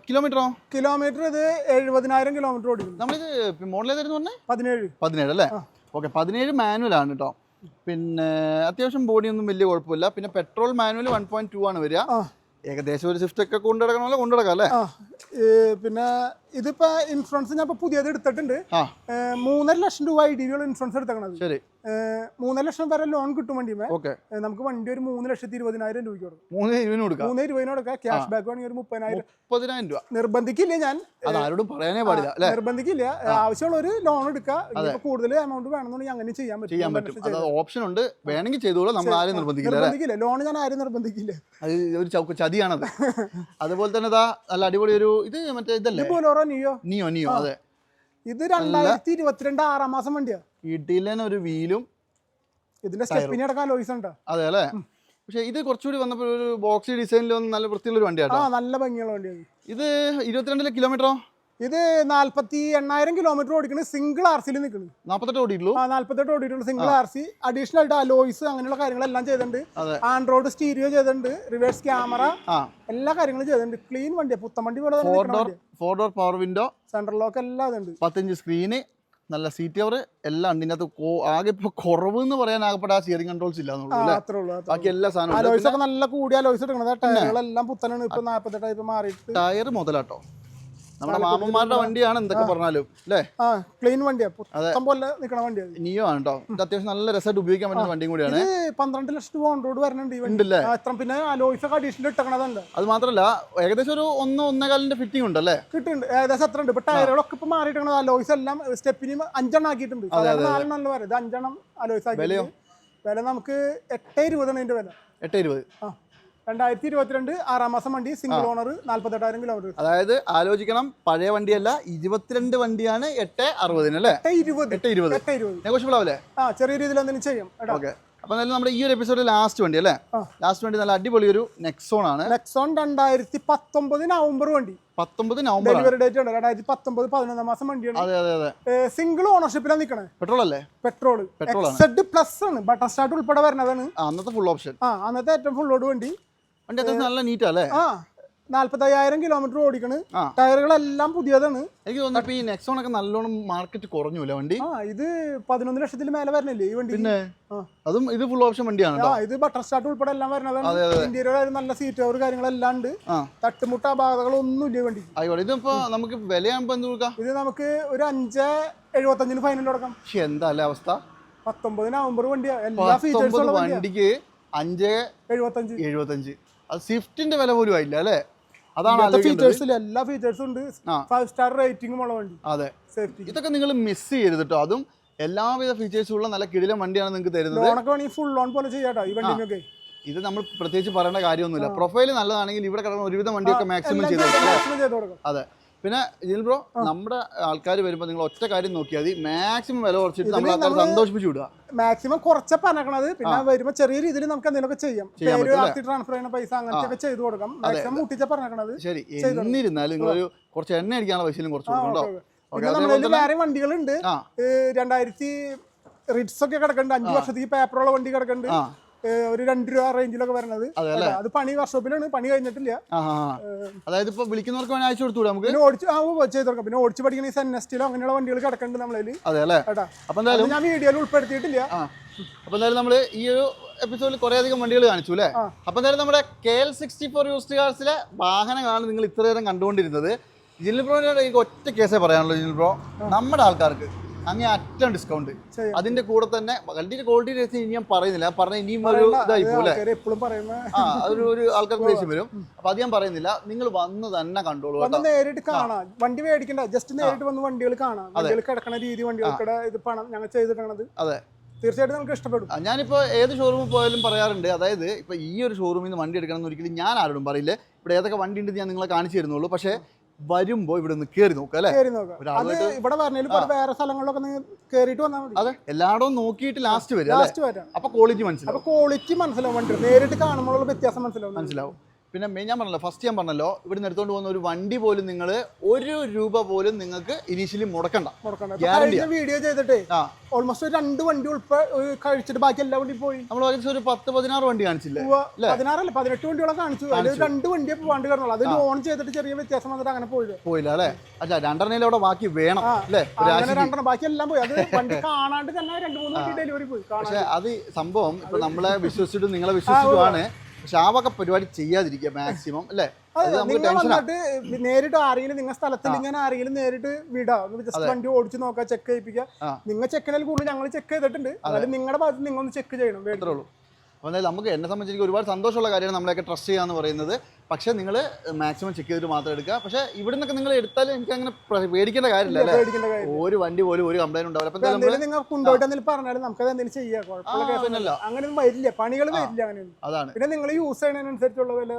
കിലോമീറ്ററോ കിലോമീറ്റർ ഇത് എഴുപതിനായിരം കിലോമീറ്റർ ഓടിക്കും നമ്മളിത് മോഡൽ ഏതായിരുന്നു പറഞ്ഞേ? പതിനേഴ്. പതിനേഴ് അല്ലേ? ഓക്കെ പതിനേഴ് മാനുവൽ ആണ് കേട്ടോ പിന്നെ അത്യാവശ്യം ബോഡിയൊന്നും വലിയ കുഴപ്പമില്ല. പിന്നെ petrol manual one point two ആണ് വരിക. ഏകദേശം ഒരു സ്വിഫ്റ്റ് ഒക്കെ കൊണ്ടു നടക്കണമല്ലോ കൊണ്ടു നടക്കാം അല്ലേ പിന്നെ ഇതിപ്പോ ഇൻഷുറൻസ് ഞാൻ ഇപ്പൊ പുതിയത് എടുത്തിട്ടുണ്ട്. മൂന്നര ലക്ഷം രൂപ ഐ ഡി ഇൻഷുറൻസ് എടുത്തേക്കണത്. ശരി. മൂന്നര ലക്ഷം വരെ ലോൺ കിട്ടും വണ്ടി നമുക്ക് വണ്ടി ഒരു മൂന്ന് ലക്ഷത്തി ഇരുപതിനായിരം രൂപയ്ക്ക് കൊടുക്കും. മൂന്ന് ഇരുപതിന് കൊടുക്കാം. ക്യാഷ് ബാക്ക് വേണമെങ്കിൽ ഒരു മുപ്പതിനായിരം. മുപ്പതിനായിരം രൂപ. നിർബന്ധിക്കില്ല ഞാൻ. ആരോടും പറയാനേ പാടില്ല അല്ലേ? നിർബന്ധിക്കില്ല. ആവശ്യമുള്ള ഒരു ലോൺ എടുക്കുക. കൂടുതൽ എമൗണ്ട് വേണമെന്നുണ്ടെങ്കിൽ അങ്ങനെ ചെയ്യാൻ പറ്റും. ചെയ്യാൻ പറ്റും. ഓപ്ഷൻ ഉണ്ട്. വേണമെങ്കിൽ ചെയ്തോളൂ. നമ്മൾ ആരും നിർബന്ധിക്കില്ല നിർബന്ധിക്കില്ല. ലോൺ ഞാൻ ആരും നിർബന്ധിക്കില്ല. അത് ഒരു ചൗക്ക് ചതിയാണത്. അതുപോലെ തന്നെ നല്ല അടിപൊളി ഒരു ഇത് മറ്റേ ഇതല്ലേ? നിയോ നിയോ നിയോ അതെ. ഇത് രണ്ടായിരത്തി ഇരുപത്തിരണ്ട് ആറാം മാസം വണ്ടിയാ. കിട്ടിയില്ലെന്ന് ഒരു വീലും ഇതിന്റെ സ്റ്റെപ്പിനെ അടക്കാൻ ലോയിസ് ഉണ്ട്. അതെ അല്ലേ? പക്ഷെ ഇത് കുറച്ചുകൂടി വന്നപ്പോൾ ഒരു ബോക്സി ഡിസൈനിൽ വന്ന് നല്ല വൃത്തിയുള്ള ഒരു ആ നല്ല ഭംഗിയുള്ള വണ്ടിയാണ് ഇത് ഇരുപത്തിരണ്ടിലെ കിലോമീറ്ററോ? ഇത് നാല്പത്തി എണ്ണായിരം കിലോമീറ്റർ ഓടിക്കണ സിംഗിൾ ആർ സിയിൽ നിൽക്കുന്നു നാൽപ്പത്തെട്ട് ഓടിയിട്ടുള്ളൂ? ആ നാല്പത്തെട്ട് ഓടിയിട്ടുള്ള സിംഗിൾ ആർ സി അഡീഷണൽ ആയിട്ട് അലോയ്സ് അങ്ങനെയുള്ള കാര്യങ്ങളെല്ലാം ചെയ്തിട്ടുണ്ട്. ആൻഡ്രോയിഡ് സ്റ്റീരിയോ ചെയ്തിട്ടുണ്ട് റിവേഴ്സ് ക്യാമറ എല്ലാ കാര്യങ്ങളും ചെയ്തിട്ടുണ്ട്. ക്ലീൻ വണ്ടി പുത്തൻ വണ്ടി പോലെ four door four door power window central lock എല്ലാം ഉണ്ട് പത്തഞ്ച് സ്ക്രീന് നല്ല സീറ്റ് കവർ എല്ലാം ഉണ്ട്. ഇതിനകത്ത് ആകെ ഇപ്പൊ കുറവ് എന്ന് പറയാൻ ആകപ്പെട്ട ആ സ്റ്റിയറിംഗ് കൺട്രോൾസ് ഇല്ല ബാക്കി എല്ലാ സാധനവും നല്ല കൂടിയ അലോയ്സ് എടുക്കണത്. ടയറുകളെല്ലാം പുത്തനാണ്. ഇപ്പൊ നാല്പത്തെട്ടായി ഇപ്പൊ മാറിയിട്ട്. ടയർ മുതലാട്ടോ. നമ്മുടെ മാമന്മാരുടെ വണ്ടിയാണ് എന്തൊക്കെ പറഞ്ഞാലും അല്ലേ? ക്ലീൻ വണ്ടിയാണ് പോലെ നിൽക്കണ വണ്ടിയാണ് നിയോ ആണ് കേട്ടോ ഇത് അത്യാവശ്യം നല്ല രസമായിട്ട് ഉപയോഗിക്കാൻ പറ്റുന്ന വണ്ടിയും കൂടിയാണ്. പന്ത്രണ്ട് ലക്ഷം രൂപ ഓൺ റോഡ് വരണുണ്ട് ഈ വണ്ടി. എത്ര പിന്നെ അഡീഷണൽ ഇട്ടണതുണ്ട് അത് മാത്രമല്ല ഏകദേശം ഒരു ഒന്ന് ഒന്നേകാലിന്റെ ഫിറ്റിംഗ് ഉണ്ട് അല്ലേ കിട്ടുന്നുണ്ട്. ഏകദേശം എത്ര ഉണ്ട്. ഇപ്പൊ ടയറുകളൊക്കെ ഇപ്പൊ മാറിയിട്ടാണ് അലോയ്സ് എല്ലാം സ്റ്റെപ്പിന് അഞ്ചെണ്ണം ആക്കിയിട്ടുണ്ട്. നാലെണ്ണം വരെ. ഇത് അഞ്ചെണ്ണം അലോയ്സ്? ആക്കി വില നമുക്ക് എട്ട് ഇരുപതാണ് ഇതിന്റെ വില. എട്ട് ഇരുപത്. ആ. രണ്ടായിരത്തി ഇരുപത്തിരണ്ട് ആറാം മാസം വണ്ടി സിംഗിൾ ഓണർ നാല്പത്തെട്ടായിരം കിലോമീറ്റർ അതായത് ആലോചിക്കണം പഴയ വണ്ടിയല്ല ഇരുപത്തിരണ്ട് വണ്ടിയാണ് എട്ട് അറുപതിന് അല്ലേ? എട്ട് ഇരുപത്. എട്ട് ഇരുപത്. എട്ട് ഇരുപത്. നെഗോഷ്യബിൾ ആവില്ലേ ആ ചെറിയ രീതിയിൽ എന്തെങ്കിലും ചെയ്യും. ഓക്കെ അപ്പൊ എന്തായാലും നമ്മുടെ ഈ ഒരു എപ്പിസോഡിൽ ലാസ്റ്റ് വണ്ടി അല്ലേ? ലാസ്റ്റ് വണ്ടി നല്ല അടിപൊളി ഒരു നെക്സോൺ ആണ്. നെക്സോൺ രണ്ടായിരത്തി പത്തൊമ്പത് നവംബർ വണ്ടി. പത്തൊമ്പത് നവംബർ ഡെലിവറി ഡേറ്റ് ഉണ്ട് രണ്ടായിരത്തി പത്തൊമ്പത് പതിനൊന്നാം മാസം വണ്ടിയാണ്. അതെ അതെ അതെ. സിംഗിൾ ഓണർഷിപ്പിലാണ് നിൽക്കണേ പെട്രോൾ അല്ലേ? പെട്രോൾ പെട്രോൾ പ്ലസ് ആണ്. ബട്ടർ സ്റ്റാർട്ട് ഉൾപ്പെടെ വരുന്നതാണ്. അന്നത്തെ ഫുൾ ഓപ്ഷൻ ആ അന്നത്തെ ഏറ്റവും ഫുൾ ഓഡ് വണ്ടി. വണ്ടി അത്യാവശ്യം നല്ല നീറ്റാ അല്ലേ ആ നാല്പത്തയ്യായിരം കിലോമീറ്റർ ഓടിക്കണ്. ആ. ടയറുകളെല്ലാം പുതിയതാണ്. എനിക്ക് തോന്നുന്നു ഈ നെക്സോൺ ഒക്കെ നല്ലോണം മാർക്കറ്റ് കുറഞ്ഞു വണ്ടി? ആ ഇത് പതിനൊന്ന് ലക്ഷത്തിൽ മേലെ വരണില്ലേ ഈ വണ്ടി? പിന്നെ? ആ. അതും ഇത് ഫുൾ ഓപ്ഷൻ വണ്ടിയാണ് ആ കേട്ടോ ഇത് ബട്ടർ സ്റ്റാർട്ട് ഉൾപ്പെടെ എല്ലാം വരണതാണ്. കാര്യം നല്ല സീറ്റ് കവർ കാര്യങ്ങളെല്ലാം ഉണ്ട്. ആ. തട്ടുമുട്ട അപാകതകളൊന്നും ഇല്ല ഈ വണ്ടി ആയിക്കോട്ടെ ഇതിപ്പോ നമുക്ക് വിലയാകുമ്പോ എന്ത് കൊടുക്കാം? ഇത് നമുക്ക് ഒരു അഞ്ച് എഴുപത്തഞ്ചിന് ഫൈനൽ കൊടുക്കാം. പക്ഷെ എന്താ അല്ലേ അവസ്ഥ? പത്തൊമ്പത് നവംബർ വണ്ടിയാ. എല്ലാ ഫീച്ചേഴ്സും പത്തൊമ്പത് ഉള്ള വണ്ടിയാ. വണ്ടിക്ക് അഞ്ച് എഴുപത്തഞ്ച്. എഴുപത്തഞ്ച്. അത് സ്വിഫ്റ്റിന്റെ വില പോലും ആയില്ല അല്ലേ? അതാണ് ഫീച്ചേഴ്സിൽ എല്ലാ ഫീച്ചേഴ്സും ഉണ്ട്. ഫൈവ് സ്റ്റാർ റേറ്റിംഗും ഉള്ള വണ്ടി. അതെ. സേഫ്റ്റി ഇതൊക്കെ നിങ്ങൾ മിസ് ചെയ്യരുത് കേട്ടോ അതും എല്ലാവിധ ഫീച്ചേഴ്സും ഉള്ള നല്ല കിടിലം വണ്ടിയാണ് നിങ്ങൾക്ക് തരുന്നത്. ലോണൊക്കെ വേണമെങ്കിൽ ഫുൾ ലോൺ പോലെ ചെയ്യാട്ടോ ഈ വണ്ടിയൊക്കെ ഇത് നമ്മൾ പ്രത്യേകിച്ച് പറയേണ്ട കാര്യമൊന്നുമില്ല. പ്രൊഫൈൽ നല്ലതാണെങ്കിൽ ഇവിടെ കിടക്കുന്ന ഒരുവിധം വണ്ടിയൊക്കെ മാക്സിമം ചെയ്ത് കൊടുക്കും. മാക്സിമം ചെയ്ത് കൊടുക്കാം. അതെ. പിന്നെ ജിൽ ബ്രോ നമ്മുടെ ആൾക്കാർ വരുമ്പോൾ നിങ്ങൾ ഒറ്റ കാര്യം നോക്കിയാൽ മതി. മാക്സിമം വില കുറച്ചിട്ട് നമ്മൾ ആൾക്കാരെ സന്തോഷിപ്പിച്ചു വിടുക. മാക്സിമം കുറച്ച പറഞ്ഞത് പിന്നെ വരുമ്പോൾ ചെറിയ രീതിയിൽ നമുക്ക് എന്തെങ്കിലുമൊക്കെ ചെയ്യാം. പേര് ആർത്തി ട്രാൻസ്ഫർ ചെയ്യുന്ന പൈസ അങ്ങനത്തെ ഒക്കെ ചെയ്ത് കൊടുക്കാം. മാക്സിമം മുട്ടിച്ച പറഞ്ഞത് ശരി എന്നിരുന്നാലും നിങ്ങളൊരു കുറച്ച് എണ്ണ അടിക്കാനുള്ള പൈസയിലും കുറച്ച് വേറെ വണ്ടികളുണ്ട്. രണ്ടായിരത്തി റിഡ്സ് ഒക്കെ കിടക്കുന്നുണ്ട് അഞ്ചു വർഷത്തേക്ക് പേപ്പറുള്ള വണ്ടി കിടക്കുന്നുണ്ട് ഒരു രണ്ട് രൂപ റേഞ്ചിലൊക്കെ വരണത്. അതെ പണി വർക്ക്ഷോപ്പിലാണ് പണി കഴിഞ്ഞിട്ടില്ല. അതായത് ഇപ്പൊ വിളിക്കുന്നവർക്ക് വേണേൽ അയച്ചു കൊടുത്തൂടെ നമുക്ക്? പിന്നെ ഓടിച്ച് ആ ചെയ്ത് കൊടുക്കാം. പിന്നെ ഓടിച്ച് പഠിക്കണ ഈ സെന്നസ്റ്റിലോ അങ്ങനെയുള്ള വണ്ടികൾ കിടക്കുന്നുണ്ട് നമ്മളതിൽ അതെ അല്ലേ? അപ്പൊ എന്തായാലും ഞാൻ വീഡിയോയിൽ ഉൾപ്പെടുത്തിയിട്ടില്ല. അപ്പൊ എന്തായാലും നമ്മൾ ഈ ഒരു എപ്പിസോഡിൽ കുറെ അധികം വണ്ടികൾ കാണിച്ചു അല്ലേ. അപ്പൊ എന്തായാലും നമ്മുടെ K L sixty four used കാർസിലെ വാഹനങ്ങളാണ് നിങ്ങൾ ഇത്രയേരം കണ്ടുകൊണ്ടിരുന്നത്. ജിൽ ബ്രോയുടെ ഈ ഒറ്റ കേസേ പറയാനുള്ളൂ ജിൽ ബ്രോ. നമ്മുടെ ആൾക്കാർക്ക് അങ്ങേ അറ്റ ഡിസ്കൗണ്ട്. അതിന്റെ കൂടെ തന്നെ വണ്ടിയുടെ ക്വാളിറ്റി ഇനി ഞാൻ പറയുന്നില്ല. പറഞ്ഞ ഇനിയും ഒരു ഇതായി പോലെ. ആ അതൊരു ഒരു ആൾക്കാർക്ക് ദേഷ്യം വരും. അപ്പൊ അത് ഞാൻ പറയുന്നില്ല. നിങ്ങൾ വന്ന് തന്നെ കണ്ടോളൂ നേരിട്ട് കാണാം. വണ്ടി മേടിക്കണ്ട. ജസ്റ്റ് നേരിട്ട് വന്ന് വണ്ടികൾ കാണാം. വണ്ടികൾ കിടക്കണ രീതി വണ്ടികൾക്കിടെ ഇത് പണം ഞങ്ങൾ ചെയ്തിട്ടുള്ളത്. അതെ. തീർച്ചയായിട്ടും നമുക്ക് ഇഷ്ടപ്പെടും. ഞാനിപ്പോൾ ഞാനിപ്പോ ഏത് ഷോറൂമിൽ പോയാലും പറയാറുണ്ട്. അതായത് ഇപ്പൊ ഈ ഒരു ഷോറൂമിൽ നിന്ന് വണ്ടി എടുക്കണം എന്ന് ഒരിക്കലും ഞാൻ ആരോടും പറയില്ല. ഇവിടെ ഏതൊക്കെ വണ്ടി ഉണ്ട് ഞാൻ നിങ്ങളെ കാണിച്ചു തരുന്നുള്ളൂ. പക്ഷേ വരുമ്പോ ഇവിടെ നിന്ന് കയറി അല്ലേ? നോക്കാം. അത് ഇവിടെ വേറെ സ്ഥലങ്ങളിലൊക്കെ വന്നാൽ മതി. അതെ എല്ലായിടവും നോക്കിയിട്ട് ലാസ്റ്റ് വരും അല്ലേ? ലാസ്റ്റ് വരാം. അപ്പൊ ക്വാളിറ്റി മനസ്സിലാവും. അപ്പൊ ക്വാളിറ്റി മനസ്സിലാവും. വണ്ടി നേരിട്ട് കാണുമ്പോഴുള്ള വ്യത്യാസം മനസ്സിലാവും. മനസ്സിലാവും. പിന്നെ ഞാൻ പറഞ്ഞല്ലോ ഫസ്റ്റ് ഞാൻ പറഞ്ഞല്ലോ ഇവിടുന്ന് എടുത്തുകൊണ്ട് പോകുന്ന ഒരു വണ്ടി പോലും നിങ്ങൾ ഒരു രൂപ പോലും നിങ്ങൾക്ക് ഇനീഷ്യലി മുടക്കണ്ട. വീഡിയോ ചെയ്തിട്ട് ഓൾമോസ്റ്റ് രണ്ട് വണ്ടി ഉൾപ്പെടെ കഴിച്ചിട്ട് ബാക്കി എല്ലാ വണ്ടി പോയി. നമ്മൾ ഏകദേശം ഒരു പത്ത് പതിനാറ് വണ്ടി കാണിച്ചില്ലേ. പതിനാറല്ല പതിനെട്ട് വണ്ടികളെ കാണിച്ചു. അതിൽ രണ്ട് വണ്ടിയെ പോകാണ്ട് കാണുള്ളൂ അത് ലോൺ ചെയ്തിട്ട് ചെറിയ വ്യത്യാസം വന്നിട്ട് അങ്ങനെ പോയില്ല? പോയില്ല അല്ലേ? അച്ഛാ രണ്ടെണ്ണയിൽ അവിടെ ബാക്കി വേണം. അല്ലേ. രണ്ടെണ്ണം ബാക്കി എല്ലാം പോയി. അത് വണ്ടി കാണാണ്ട് തന്നെ രണ്ട് മൂന്ന് വണ്ടി ഡെലിവറി പോയി. പക്ഷേ അത് സംഭവം ഇപ്പൊ നമ്മളെ വിശ്വസിച്ചിട്ടും നിങ്ങളെ വിശ്വസിച്ചിട്ടുമാണ് പക്ഷെ ആ വക പരിപാടി ചെയ്യാതിരിക്കുക മാക്സിമം അല്ലേ? നേരിട്ട് ആരെങ്കിലും നിങ്ങൾ സ്ഥലത്തിൽ ഇങ്ങനെ ആരെങ്കിലും നേരിട്ട് വിടാം. ജസ്റ്റ് വണ്ടി ഓടിച്ച് നോക്കാം ചെക്ക് ചെയ്യിപ്പിക്കുക നിങ്ങൾ ചെക്കിനാൽ കൂടുതൽ ഞങ്ങൾ ചെക്ക് ചെയ്തിട്ടുണ്ട്. അതായത് നിങ്ങളുടെ ഭാഗത്ത് നിങ്ങൾ ഒന്ന് ചെക്ക് ചെയ്യണം. വേണ്ടി ഉള്ളൂ. അപ്പോൾ എന്തായാലും നമുക്ക് എന്നെ സംബന്ധിച്ച് എനിക്ക് ഒരുപാട് സന്തോഷമുള്ള കാര്യമാണ് നമ്മളെയൊക്കെ ട്രസ്റ്റ് ചെയ്യാന്ന് പറയുന്നത്. പക്ഷേ നിങ്ങൾ മാക്സിമം ചെക്ക് ചെയ്തിട്ട് മാത്രം എടുക്കുക. പക്ഷേ ഇവിടെ നിന്നൊക്കെ നിങ്ങൾ എടുത്താലും എനിക്ക് അങ്ങനെ പേടിക്കേണ്ട കാര്യമില്ല അല്ലേ? ഒരു വണ്ടി പോലും ഒരു കംപ്ലൈന്റ് ഉണ്ടാവില്ല. നിങ്ങൾ കൊണ്ടുപോയിട്ട് പറഞ്ഞാലും നമുക്ക് എന്തെങ്കിലും ചെയ്യാം. കുഴപ്പമില്ല. അങ്ങനെയൊന്നും വരില്ല. പണികൾ വരില്ല അങ്ങനെയൊന്നും. അതാണ്. പിന്നെ നിങ്ങൾ യൂസ് ചെയ്യുന്നതിനനുസരിച്ചുള്ള വല്ല.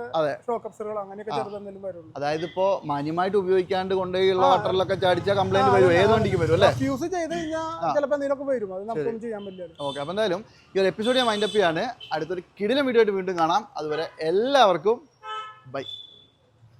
ഷോക്ക് അപ്സറുകൾ അങ്ങനെയൊക്കെ ചെറുതെന്തെങ്കിലും വരുള്ളൂ. അതായത് ഇപ്പോ മാന്യമായിട്ട് ഉപയോഗിക്കാണ്ട് കൊണ്ടുപോയുള്ള വാട്ടറിലൊക്കെ ചാടിച്ചാൽ കംപ്ലൈന്റ് വരും. ഏത് വണ്ടിക്ക് വരും അല്ലേ? യൂസ് ചെയ്ത് കഴിഞ്ഞാൽ ചിലപ്പോൾ എന്തെങ്കിലുമൊക്കെ വരും. അത് നമുക്കൊന്നും ചെയ്യാൻ പറ്റില്ല ഓക്കെ അപ്പോൾ എന്തായാലും ഈ ഒരു എപ്പിസോഡ് ഞാൻ മൈൻഡപ്പ് ചെയ്യാണ്. അടുത്തൊരു കിടിലം വീഡിയോ ആയിട്ട് വീണ്ടും കാണാം. അതുവരെ എല്ലാവർക്കും ബൈ